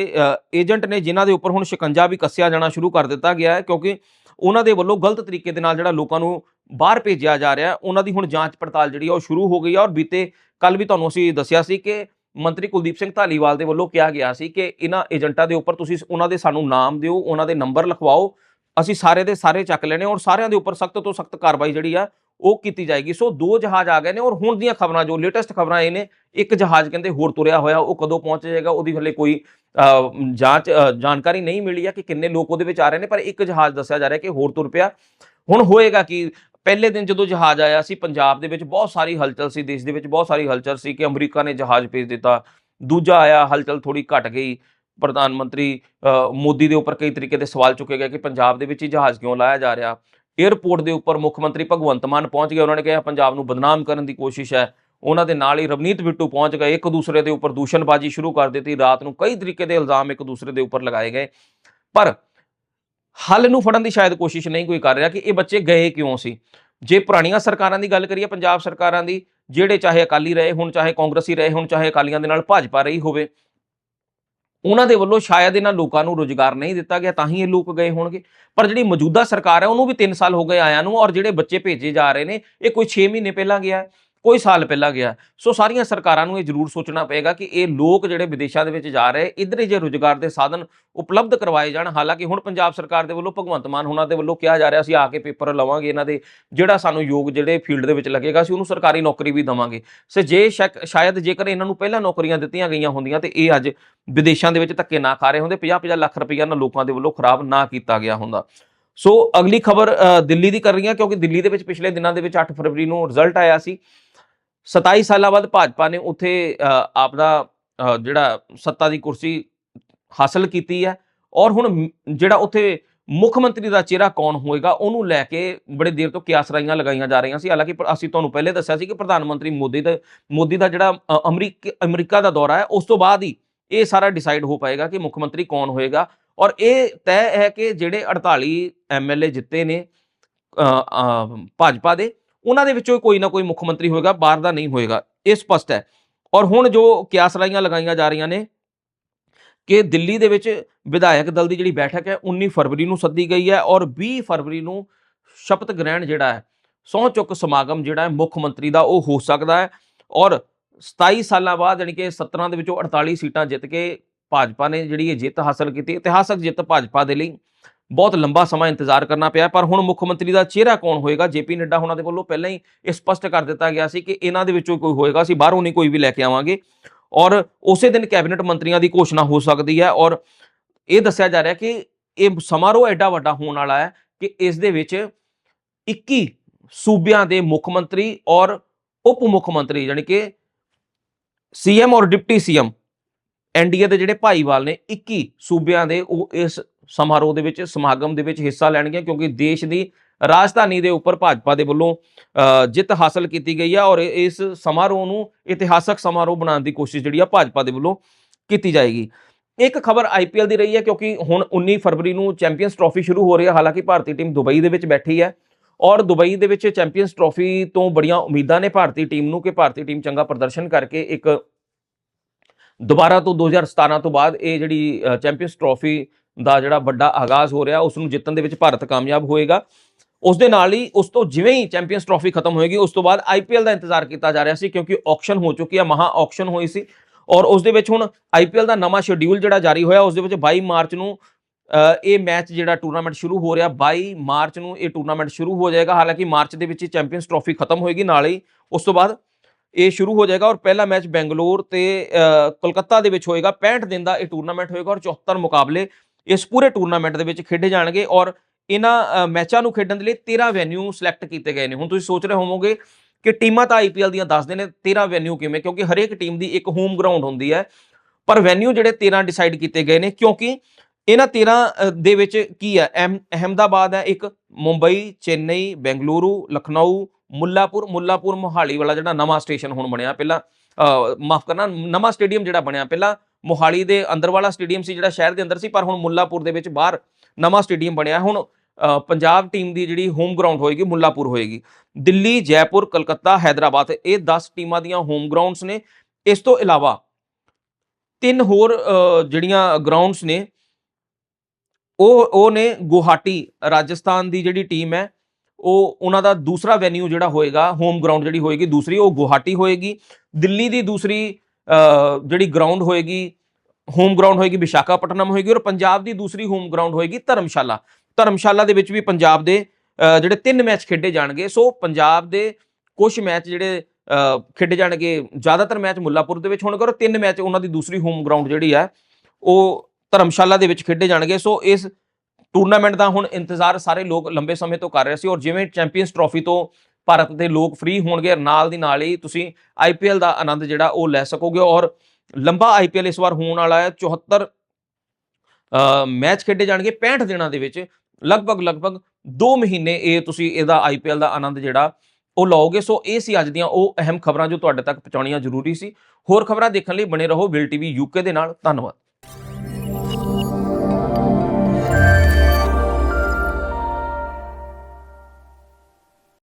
ਏਜੰਟ ਨੇ ਜਿਨ੍ਹਾਂ ਦੇ ਉੱਪਰ ਹੁਣ ਸ਼ਿਕੰਜਾ ਵੀ ਕੱਸਿਆ ਜਾਣਾ ਸ਼ੁਰੂ ਕਰ ਦਿੱਤਾ ਗਿਆ ਹੈ, ਕਿਉਂਕਿ ਉਹਨਾਂ ਦੇ ਵੱਲੋਂ ਗਲਤ ਤਰੀਕੇ ਦੇ ਨਾਲ ਜਿਹੜਾ ਲੋਕਾਂ ਨੂੰ ਬਾਹਰ ਭੇਜਿਆ ਜਾ ਰਿਹਾ ਉਹਨਾਂ ਦੀ ਹੁਣ ਜਾਂਚ ਪੜਤਾਲ ਜਿਹੜੀ ਆ ਉਹ ਸ਼ੁਰੂ ਹੋ ਗਈ ਆ ਔਰ ਬੀਤੇ ਕੱਲ ਵੀ ਤੁਹਾਨੂੰ ਅਸੀਂ ਦੱਸਿਆ ਸੀ ਕਿ ਮੰਤਰੀ ਕੁਲਦੀਪ ਸਿੰਘ ਧਾਲੀਵਾਲ ਦੇ ਵੱਲੋਂ ਕਿਹਾ ਗਿਆ ਸੀ ਕਿ ਇਹਨਾਂ ਏਜੰਟਾਂ ਦੇ ਉੱਪਰ ਤੁਸੀਂ ਉਹਨਾਂ ਦੇ ਸਾਨੂੰ ਨਾਮ ਦਿਓ, ਉਹਨਾਂ ਦੇ ਨੰਬਰ ਲਿਖਵਾਓ, ਅਸੀਂ ਸਾਰੇ ਦੇ ਸਾਰੇ ਚੱਕ ਲੈਣੇ ਔਰ ਸਾਰਿਆਂ ਦੇ ਉੱਪਰ ਸਖਤ ਤੋਂ ਸਖਤ ਕਾਰਵਾਈ ਜਿਹੜੀ ਆ ਉਹ ਕੀਤੀ ਜਾਏਗੀ। ਸੋ ਦੋ ਜਹਾਜ਼ ਆ ਗਏ ਨੇ ਔਰ ਹੁਣ ਦੀਆਂ ਖਬਰਾਂ, ਜੋ ਲੇਟੈਸਟ ਖਬਰਾਂ ਇਹ ਨੇ, ਇੱਕ ਜਹਾਜ਼ ਕਹਿੰਦੇ ਹੋਰ ਤੁਰਿਆ ਹੋਇਆ, ਉਹ ਕਦੋਂ ਪਹੁੰਚ ਜਾਏਗਾ, ਉਹਦੀ ਹਲੇ ਕੋਈ ਜਾਂਚ ਜਾਣਕਾਰੀ ਨਹੀਂ ਮਿਲੀ ਆ ਕਿ ਕਿੰਨੇ ਲੋਕ ਉਹਦੇ ਵਿੱਚ ਆ ਰਹੇ ਨੇ, ਪਰ ਇੱਕ ਜਹਾਜ਼ ਦੱਸਿਆ ਜਾ ਰਿਹਾ ਕਿ ਹੋਰ ਤੁਰ ਪਿਆ। ਹੁਣ ਹੋਏਗਾ ਕਿ? ਪਹਿਲੇ ਦਿਨ ਜਦੋਂ ਜਹਾਜ਼ ਆਇਆ ਸੀ, ਪੰਜਾਬ ਦੇ ਵਿੱਚ ਬਹੁਤ ਸਾਰੀ ਹਲਚਲ ਸੀ, ਦੇਸ਼ ਦੇ ਵਿੱਚ ਬਹੁਤ ਸਾਰੀ ਹਲਚਲ ਸੀ ਕਿ ਅਮਰੀਕਾ ਨੇ ਜਹਾਜ਼ ਭੇਜ ਦਿੱਤਾ। ਦੂਜਾ ਆਇਆ, ਹਲਚਲ ਥੋੜੀ ਘਟ ਗਈ। ਪ੍ਰਧਾਨ ਮੰਤਰੀ ਮੋਦੀ ਦੇ ਉੱਪਰ ਕਈ ਤਰੀਕੇ ਦੇ ਸਵਾਲ ਚੁੱਕੇ ਗਏ ਕਿ ਪੰਜਾਬ ਦੇ ਵਿੱਚ ਹੀ ਜਹਾਜ਼ ਕਿਉਂ ਲਾਇਆ ਜਾ ਰਿਹਾ? ਏਅਰਪੋਰਟ ਦੇ ਉੱਪਰ ਮੁੱਖ ਮੰਤਰੀ ਭਗਵੰਤ ਮਾਨ ਪਹੁੰਚ ਗਏ। ਉਹਨਾਂ ਨੇ ਕਿਹਾ, ਪੰਜਾਬ ਨੂੰ ਬਦਨਾਮ ਕਰਨ ਦੀ ਕੋਸ਼ਿਸ਼ ਹੈ। ਉਹਨਾਂ ਦੇ ਨਾਲ ਹੀ ਰਵਨੀਤ ਬਿੱਟੂ ਪਹੁੰਚ ਗਏ। ਇੱਕ ਦੂਸਰੇ ਦੇ ਉੱਪਰ ਦੂਸ਼ਣਬਾਜ਼ੀ ਸ਼ੁਰੂ ਕਰ ਦਿੱਤੀ। ਰਾਤ ਨੂੰ ਕਈ ਤਰੀਕੇ ਦੇ ਇਲਜ਼ਾਮ ਇੱਕ ਦੂਸਰੇ ਦੇ ਉੱਪਰ ਲਗਾਏ ਗਏ। ਪਰ ਹੱਲ ਨੂੰ ਫੜਨ ਦੀ ਸ਼ਾਇਦ ਕੋਸ਼ਿਸ਼ ਨਹੀਂ ਕੋਈ ਕਰ ਰਿਹਾ ਕਿ ਇਹ ਬੱਚੇ ਗਏ ਕਿਉਂ ਸੀ? ਜੇ ਪੁਰਾਣੀਆਂ ਸਰਕਾਰਾਂ ਦੀ ਗੱਲ ਕਰੀਏ, ਪੰਜਾਬ ਸਰਕਾਰਾਂ ਦੀ, ਜਿਹੜੇ ਚਾਹੇ ਅਕਾਲੀ ਰਹੇ ਹੁਣ, ਚਾਹੇ ਕਾਂਗਰਸੀ ਰਹੇ ਹੁਣ, ਚਾਹੇ ਅਕਾਲੀਆਂ ਦੇ ਨਾਲ ਭਾਜਪਾ ਰਹੀ ਹੋਵੇ ਉਹਨਾਂ ਦੇ ਵੱਲੋਂ ਸ਼ਾਇਦ ਇਹਨਾਂ ਲੋਕਾਂ ਨੂੰ ਰੋਜ਼ਗਾਰ ਨਹੀਂ ਦਿੱਤਾ ਗਿਆ, ਤਾਂ ਹੀ ਇਹ ਲੋਕ ਗਏ ਹੋਣਗੇ। ਪਰ ਜਿਹੜੀ ਮੌਜੂਦਾ ਸਰਕਾਰ ਹੈ, ਉਹਨੂੰ ਵੀ 3 ਸਾਲ ਹੋ ਗਏ ਆਇਆਂ ਨੂੰ ਔਰ ਜਿਹੜੇ ਬੱਚੇ ਭੇਜੇ ਜਾ ਰਹੇ ਨੇ, ਇਹ ਕੋਈ 6 ਮਹੀਨੇ ਪਹਿਲਾਂ ਗਿਆ ਕੋਈ ਸਾਲ ਪਹਿਲਾਂ ਗਿਆ। ਸੋ ਸਾਰੀਆਂ ਸਰਕਾਰਾਂ ਨੂੰ ਇਹ ਜ਼ਰੂਰ ਸੋਚਣਾ ਪਏਗਾ ਕਿ ਇਹ ਲੋਕ ਜਿਹੜੇ ਵਿਦੇਸ਼ਾਂ ਦੇ ਵਿੱਚ ਜਾ ਰਹੇ, ਇੱਧਰ ਹੀ ਜੇ ਰੋਜ਼ਗਾਰ ਦੇ ਸਾਧਨ ਉਪਲਬਧ ਕਰਵਾਏ ਜਾਣ, ਹਾਲਾਂਕਿ ਹੁਣ ਪੰਜਾਬ ਸਰਕਾਰ ਦੇ ਵੱਲੋਂ ਭਗਵੰਤ ਮਾਨ ਹੋਣਾ ਦੇ ਵੱਲੋਂ ਕਿਹਾ ਜਾ ਰਿਹਾ ਸੀ, ਆ ਕੇ ਪੇਪਰ ਲਵਾਂਗੇ ਇਹਨਾਂ ਦੇ, ਜਿਹੜਾ ਸਾਨੂੰ ਯੋਗ ਜਿਹੜੇ ਫੀਲਡ ਦੇ ਵਿੱਚ ਲੱਗੇਗਾ, ਅਸੀਂ ਉਹਨੂੰ ਸਰਕਾਰੀ ਨੌਕਰੀ ਵੀ ਦਵਾਂਗੇ। ਸੇ ਜੇ ਸ਼ੱਕ- ਸ਼ਾਇਦ ਜੇਕਰ ਇਹਨਾਂ ਨੂੰ ਪਹਿਲਾਂ ਨੌਕਰੀਆਂ ਦਿੱਤੀਆਂ ਗਈਆਂ ਹੁੰਦੀਆਂ ਤੇ ਇਹ ਅੱਜ ਵਿਦੇਸ਼ਾਂ ਦੇ ਵਿੱਚ ਧੱਕੇ ਨਾ ਖਾ ਰਹੇ ਹੁੰਦੇ 50-50 ਲੱਖ ਰੁਪਈਆ ਇਹਨਾਂ ਲੋਕਾਂ ਦੇ ਵੱਲੋਂ ਖਰਾਬ ਨਾ ਕੀਤਾ ਗਿਆ ਹੁੰਦਾ। ਸੋ ਅਗਲੀ ਖਬਰ ਦਿੱਲੀ ਦੀ ਕਰ ਰਹੀ ਹਾਂ ਕਿਉਂਕਿ ਦਿੱਲੀ ਦੇ ਵਿੱਚ ਪਿਛਲੇ ਦਿਨਾਂ ਦੇ ਵਿੱਚ 8 ਫਰਵਰੀ ਨੂੰ ਰਿਜ਼ਲਟ ਆਇਆ ਸੀ। 27 ਸਾਲਾਂ ਬਾਅਦ ਭਾਜਪਾ ਨੇ ਉੱਥੇ ਆਪਦਾ ਜਿਹੜਾ ਸੱਤਾ ਦੀ ਕੁਰਸੀ ਹਾਸਲ ਕੀਤੀ ਹੈ ਔਰ ਹੁਣ ਜਿਹੜਾ ਉੱਥੇ ਮੁੱਖ ਮੰਤਰੀ ਦਾ ਚਿਹਰਾ ਕੌਣ ਹੋਏਗਾ, ਉਹਨੂੰ ਲੈ ਕੇ ਬੜੇ ਦੇਰ ਤੋਂ ਕਿਆਸਰਾਈਆਂ ਲਗਾਈਆਂ ਜਾ ਰਹੀਆਂ ਸੀ। ਹਾਲਾਂਕਿ ਪ- ਅਸੀਂ ਤੁਹਾਨੂੰ ਪਹਿਲੇ ਦੱਸਿਆ ਸੀ ਕਿ ਪ੍ਰਧਾਨ ਮੰਤਰੀ ਮੋਦੀ ਦਾ ਮੋਦੀ ਦਾ ਜਿਹੜਾ ਅਮਰੀਕ, ਅਮਰੀਕਾ ਦਾ ਦੌਰਾ ਹੈ, ਉਸ ਤੋਂ ਬਾਅਦ ਹੀ ਇਹ ਸਾਰਾ ਡਿਸਾਈਡ ਹੋ ਪਾਏਗਾ ਕਿ ਮੁੱਖ ਮੰਤਰੀ ਕੌਣ ਹੋਏਗਾ ਔਰ ਇਹ ਤੈਅ ਹੈ ਕਿ ਜਿਹੜੇ 48 ਐਮਐਲਏ ਜਿੱਤੇ ਨੇ ਭਾਜਪਾ ਦੇ ਉਹਨਾਂ ਦੇ ਵਿੱਚੋਂ ਕੋਈ ਨਾ ਕੋਈ ਮੁੱਖ ਮੰਤਰੀ ਹੋਏਗਾ, ਬਾਹਰ ਦਾ ਨਹੀਂ ਹੋਏਗਾ, ਇਹ ਸਪਸ਼ਟ ਹੈ। ਔਰ ਹੁਣ ਜੋ ਕਿਆਸਰਾਈਆਂ ਲਗਾਈਆਂ ਜਾ ਰਹੀਆਂ ਨੇ ਕਿ ਦਿੱਲੀ ਦੇ ਵਿੱਚ ਵਿਧਾਇਕ ਦਲ ਦੀ ਜਿਹੜੀ ਬੈਠਕ ਹੈ 19 ਫਰਵਰੀ ਨੂੰ ਸੱਦੀ ਗਈ ਹੈ ਔਰ 20 ਫਰਵਰੀ ਨੂੰ ਸ਼ਪਤ ਗ੍ਰਹਿਣ ਜਿਹੜਾ ਹੈ, ਸਹੁੰ ਚੁੱਕ ਸਮਾਗਮ ਜਿਹੜਾ ਹੈ, ਮੁੱਖ ਮੰਤਰੀ ਦਾ ਉਹ ਹੋ ਸਕਦਾ ਹੈ। ਔਰ 27 ਸਾਲਾਂ ਬਾਅਦ ਯਾਨੀ ਕਿ 17 ਦੇ ਵਿੱਚੋਂ 48 ਸੀਟਾਂ ਜਿੱਤ ਕੇ ਭਾਜਪਾ ਨੇ ਜਿਹੜੀ ਇਹ ਜਿੱਤ ਹਾਸਲ ਕੀਤੀ, ਇਤਿਹਾਸਕ ਜਿੱਤ ਭਾਜਪਾ ਦੇ ਲਈ। ਬਹੁਤ ਲੰਬਾ ਸਮਾਂ ਇੰਤਜ਼ਾਰ ਕਰਨਾ ਪਿਆ ਪਰ ਹੁਣ ਮੁੱਖ ਮੰਤਰੀ ਦਾ ਚਿਹਰਾ ਕੌਣ ਹੋਏਗਾ? ਜੇਪੀ ਨੱਡਾ ਉਹਨਾਂ ਦੇ ਵੱਲੋਂ ਪਹਿਲਾਂ ਹੀ ਇਹ ਸਪਸ਼ਟ ਕਰ ਦਿੱਤਾ ਗਿਆ ਸੀ ਕਿ ਇਹਨਾਂ ਦੇ ਵਿੱਚੋਂ ਕੋਈ ਹੋਏਗਾ। ਅਸੀਂ ਬਾਹਰੋਂ ਨਹੀਂ ਕੋਈ ਵੀ ਲੈ ਕੇ ਆਵਾਂਗੇ। ਔਰ ਉਸੇ ਦਿਨ ਕੈਬਨਿਟ ਮੰਤਰੀਆਂ ਦੀ ਘੋਸ਼ਣਾ ਹੋ ਸਕਦੀ ਹੈ। ਔਰ ਇਹ ਦੱਸਿਆ ਜਾ ਰਿਹਾ ਕਿ ਇਹ ਸਮਾਰੋਹ ਐਡਾ ਵੱਡਾ ਹੋਣ ਵਾਲਾ ਹੈ ਕਿ ਇਸ ਦੇ ਵਿੱਚ 21 ਸੂਬਿਆਂ ਦੇ ਮੁੱਖ ਮੰਤਰੀ ਔਰ ਉਪ ਮੁੱਖ ਮੰਤਰੀ ਯਾਨੀ ਕਿ ਸੀਐਮ ਔਰ ਡਿਪਟੀ ਸੀਐਮ ਐਨਡੀਏ ਦੇ ਜਿਹੜੇ ਭਾਈਵਾਲ ਨੇ 21 ਸੂਬਿਆਂ ਦੇ ਉਹ ਇਸ ਸਮਾਰੋਹ ਦੇ ਵਿੱਚ, ਸਮਾਗਮ ਦੇ ਵਿੱਚ ਹਿੱਸਾ ਲੈਣਗੇ ਕਿਉਂਕਿ ਦੇਸ਼ ਦੀ ਰਾਜਧਾਨੀ ਦੇ ਉੱਪਰ ਭਾਜਪਾ ਦੇ ਵੱਲੋਂ ਜਿੱਤ ਹਾਸਲ ਕੀਤੀ ਗਈ ਹੈ ਔਰ ਇਸ ਸਮਾਰੋਹ ਨੂੰ ਇਤਿਹਾਸਕ ਸਮਾਰੋਹ ਬਣਾਉਣ ਦੀ ਕੋਸ਼ਿਸ਼ ਜਿਹੜੀ ਆ ਭਾਜਪਾ ਦੇ ਵੱਲੋਂ ਕੀਤੀ ਜਾਏਗੀ। ਇੱਕ ਖਬਰ ਆਈਪੀਐਲ ਦੀ ਰਹੀ ਹੈ ਕਿਉਂਕਿ ਹੁਣ 19 ਫਰਵਰੀ ਨੂੰ ਚੈਂਪੀਅਨਸ ਟਰਾਫੀ ਸ਼ੁਰੂ ਹੋ ਰਹੀ ਹੈ, ਹਾਲਾਂਕਿ ਭਾਰਤੀ ਟੀਮ ਦੁਬਈ ਦੇ ਵਿੱਚ ਬੈਠੀ ਹੈ ਔਰ ਦੁਬਈ ਦੇ ਵਿੱਚ ਚੈਂਪੀਅਨਸ ਟਰਾਫੀ ਤੋਂ ਬੜੀਆਂ ਉਮੀਦਾਂ ਨੇ ਭਾਰਤੀ ਟੀਮ ਨੂੰ ਕਿ ਭਾਰਤੀ ਟੀਮ ਚੰਗਾ ਪ੍ਰਦਰਸ਼ਨ ਕਰਕੇ ਇੱਕ ਦੁਬਾਰਾ ਤੋਂ 2017 ਤੋਂ ਬਾਅਦ ਇਹ ਜਿਹੜੀ ਚੈਂਪੀਅਨਸ ਟਰੋਫੀ ਦਾ ਜਿਹੜਾ ਵੱਡਾ ਆਗਾਜ਼ ਹੋ ਰਿਹਾ ਉਸ ਨੂੰ ਜਿੱਤਣ ਦੇ ਵਿੱਚ ਭਾਰਤ ਕਾਮਯਾਬ ਹੋਏਗਾ। ਉਸ ਦੇ ਨਾਲ ਹੀ ਉਸ ਤੋਂ ਜਿਵੇਂ ਹੀ ਚੈਂਪੀਅਨਸ ਟਰੋਫੀ ਖਤਮ ਹੋਏਗੀ, ਉਸ ਤੋਂ ਬਾਅਦ ਆਈਪੀਐਲ ਦਾ ਇੰਤਜ਼ਾਰ ਕੀਤਾ ਜਾ ਰਿਹਾ ਸੀ ਕਿਉਂਕਿ ਆਕਸ਼ਨ ਹੋ ਚੁੱਕੀ ਹੈ ਮਹਾ ਆਕਸ਼ਨ ਹੋਈ ਸੀ ਔਰ ਉਸ ਦੇ ਵਿੱਚ ਹੁਣ ਆਈਪੀਐਲ ਦਾ ਨਵਾਂ ਸ਼ੈਡਿਊਲ ਜਿਹੜਾ ਜਾਰੀ ਹੋਇਆ, ਉਸ ਦੇ ਵਿੱਚ 22 ਮਾਰਚ ਨੂੰ ਇਹ ਮੈਚ ਜਿਹੜਾ ਟੂਰਨਾਮੈਂਟ ਸ਼ੁਰੂ ਹੋ ਰਿਹਾ 22 ਮਾਰਚ ਨੂੰ ਇਹ ਟੂਰਨਾਮੈਂਟ ਸ਼ੁਰੂ ਹੋ ਜਾਏਗਾ। ਹਾਲਾਂਕਿ ਮਾਰਚ ਦੇ ਵਿੱਚ ਹੀ ਚੈਂਪੀਅਨਸ ਟਰੋਫੀ ਖਤਮ ਹੋਏਗੀ, ਨਾਲ ਹੀ ਉਸ ਤੋਂ ਬਾਅਦ ਇਹ ਸ਼ੁਰੂ ਹੋ ਜਾਏਗਾ ਔਰ ਪਹਿਲਾ ਮੈਚ ਬੈਂਗਲੌਰ ਤੇ ਅ, ਕੋਲਕਾਤਾ ਦੇ ਵਿੱਚ ਹੋਏਗਾ। 65 ਦਿਨ ਦਾ ਇਹ ਟੂਰਨਾਮੈਂਟ ਹੋਏਗਾ ਔਰ 74 ਮੁਕਾਬਲੇ ਇਸ ਪੂਰੇ ਟੂਰਨਾਮੈਂਟ ਦੇ ਵਿੱਚ ਖੇਡੇ ਜਾਣਗੇ ਔਰ ਇਹਨਾਂ ਮੈਚਾਂ ਨੂੰ ਖੇਡਣ ਦੇ ਲਈ 13 ਵੈਨਿਊ ਸਿਲੈਕਟ ਕੀਤੇ ਗਏ ਨੇ। ਹੁਣ ਤੁਸੀਂ ਸੋਚ ਰਹੇ ਹੋਵੋਗੇ ਕਿ ਟੀਮਾਂ ਤਾਂ ਆਈਪੀਐਲ ਦੀਆਂ ਦੱਸਦੇ ਨੇ 13 ਵੈਨਿਊ ਕਿਵੇਂ ਕਿਉਂਕਿ ਹਰੇਕ ਟੀਮ ਦੀ ਇੱਕ ਹੋਮ ਗਰਾਊਂਡ ਹੁੰਦੀ ਹੈ। ਪਰ ਵੈਨਿਊ ਜਿਹੜੇ 13 ਡਿਸਾਈਡ ਕੀਤੇ ਗਏ ਨੇ ਕਿਉਂਕਿ ਇਹਨਾਂ 13 ਦੇ ਵਿੱਚ ਕੀ ਹੈ? ਅਹਿਮ- ਅਹਿਮਦਾਬਾਦ ਹੈ ਇੱਕ ਮੁੰਬਈ ਚੇਨਈ ਬੈਂਗਲੁਰੂ ਲਖਨਊ ਮੁੱਲਾਪੁਰ ਮੁੱਲਾਪੁਰ ਮੋਹਾਲੀ ਵਾਲਾ ਜਿਹੜਾ ਨਵਾਂ ਸਟੇਸ਼ਨ ਹੁਣ ਬਣਿਆ। ਪਹਿਲਾਂ ਮਾਫ ਕਰਨਾ, ਨਵਾਂ ਸਟੇਡੀਅਮ ਜਿਹੜਾ ਬਣਿਆ। ਪਹਿਲਾਂ ਮੋਹਾਲੀ ਦੇ ਅੰਦਰ ਵਾਲਾ ਸਟੇਡੀਅਮ ਸੀ, ਜਿਹੜਾ ਸ਼ਹਿਰ ਦੇ ਅੰਦਰ ਸੀ, ਪਰ ਹੁਣ ਮੁੱਲਾਪੁਰ ਦੇ ਵਿੱਚ ਬਾਹਰ ਨਵਾਂ ਸਟੇਡੀਅਮ ਬਣਿਆ। ਹੁਣ ਪੰਜਾਬ ਟੀਮ ਦੀ ਜਿਹੜੀ ਹੋਮ ਗਰਾਊਂਡ ਹੋਏਗੀ, ਮੁੱਲਾਪੁਰ ਹੋਏਗੀ। ਦਿੱਲੀ, ਜੈਪੁਰ, ਕਲਕੱਤਾ, ਹੈਦਰਾਬਾਦ, ਇਹ 10 ਟੀਮਾਂ ਦੀਆਂ ਹੋਮ ਗਰਾਊਂਡਸ ਨੇ। ਇਸ ਤੋਂ ਇਲਾਵਾ ਤਿੰਨ ਹੋਰ ਜਿਹੜੀਆਂ ਗਰਾਊਂਡਸ ਨੇ, ਉਹ ਉਹ ਨੇ ਗੁਹਾਟੀ, ਰਾਜਸਥਾਨ ਦੀ ਜਿਹੜੀ ਟੀਮ ਹੈ ਉਹ ਉਹਨਾਂ ਦਾ ਦੂਸਰਾ ਵੈਨਿਊ ਜਿਹੜਾ ਹੋਏਗਾ ਹੋਮ ਗਰਾਊਂਡ ਜਿਹੜੀ ਹੋਏਗੀ, ਦੂਸਰੀ ਉਹ ਗੁਹਾਟੀ ਹੋਏਗੀ। ਦਿੱਲੀ ਦੀ ਦੂਸਰੀ ਜਿਹੜੀ ਗਰਾਊਂਡ ਹੋਏਗੀ ਹੋਮ ਗਰਾਊਂਡ ਹੋਏਗੀ ਵਿਸ਼ਾਖਾਪਟਨਮ ਹੋਏਗੀ ਔਰ ਪੰਜਾਬ ਦੀ ਦੂਸਰੀ ਹੋਮ ਗਰਾਊਂਡ ਹੋਏਗੀ ਧਰਮਸ਼ਾਲਾ। ਧਰਮਸ਼ਾਲਾ ਦੇ ਵਿੱਚ ਵੀ ਪੰਜਾਬ ਦੇ ਜਿਹੜੇ ਤਿੰਨ ਮੈਚ ਖੇਡੇ ਜਾਣਗੇ। ਸੋ ਪੰਜਾਬ ਦੇ ਕੁਝ ਮੈਚ ਜਿਹੜੇ ਖੇਡੇ ਜਾਣਗੇ, ਜ਼ਿਆਦਾਤਰ ਮੈਚ ਮੁੱਲਾਪੁਰ ਦੇ ਵਿੱਚ ਹੋਣਗੇ ਔਰ ਤਿੰਨ ਮੈਚ ਉਹਨਾਂ ਦੀ ਦੂਸਰੀ ਹੋਮ ਗਰਾਊਂਡ ਜਿਹੜੀ ਹੈ, ਉਹ ਧਰਮਸ਼ਾਲਾ ਦੇ ਵਿੱਚ ਖੇਡੇ ਜਾਣਗੇ। ਸੋ ਇਸ ਟੂਰਨਾਮੈਂਟ ਦਾ ਹੁਣ ਇੰਤਜ਼ਾਰ ਸਾਰੇ ਲੋਕ ਲੰਬੇ ਸਮੇਂ ਤੋਂ ਕਰ ਰਹੇ ਸੀ ਔਰ ਜਿਵੇਂ ਚੈਂਪੀਅਨਸ ਟਰਾਫੀ ਤੋਂ ਭਾਰਤ ਦੇ ਲੋਕ ਫ੍ਰੀ ਹੋਣਗੇ ਨਾਲ ਦੀ ਨਾਲ ਹੀ ਤੁਸੀਂ ਆਈਪੀਐਲ ਦਾ ਆਨੰਦ ਜਿਹੜਾ ਉਹ ਲੈ ਸਕੋਗੇ ਔਰ ਲੰਬਾ ਆਈਪੀਐਲ ਇਸ ਵਾਰ ਹੋਣ ਵਾਲਾ ਹੈ 74 ਮੈਚ ਖੇਡੇ ਜਾਣਗੇ 65 ਦਿਨਾਂ ਦੇ ਵਿੱਚ, ਲਗਭਗ ਲਗਭਗ 2 ਮਹੀਨੇ ਇਹ ਤੁਸੀਂ ਇਹਦਾ ਆਈਪੀਐਲ ਦਾ ਆਨੰਦ ਜਿਹੜਾ ਉਹ ਲਓਗੇ, ਸੋ ਇਹ ਸੀ ਅੱਜ ਦੀਆਂ ਉਹ ਅਹਿਮ ਖਬਰਾਂ ਜੋ ਤੁਹਾਡੇ ਤੱਕ ਪਹੁੰਚਾਉਣੀਆਂ ਜ਼ਰੂਰੀ ਸੀ। ਹੋਰ ਖਬਰਾਂ ਦੇਖਣ ਲਈ ਬਣੇ ਰਹੋ ਵਿਲ ਟੀਵੀ ਯੂਕੇ ਦੇ ਨਾਲ, ਧੰਨਵਾਦ।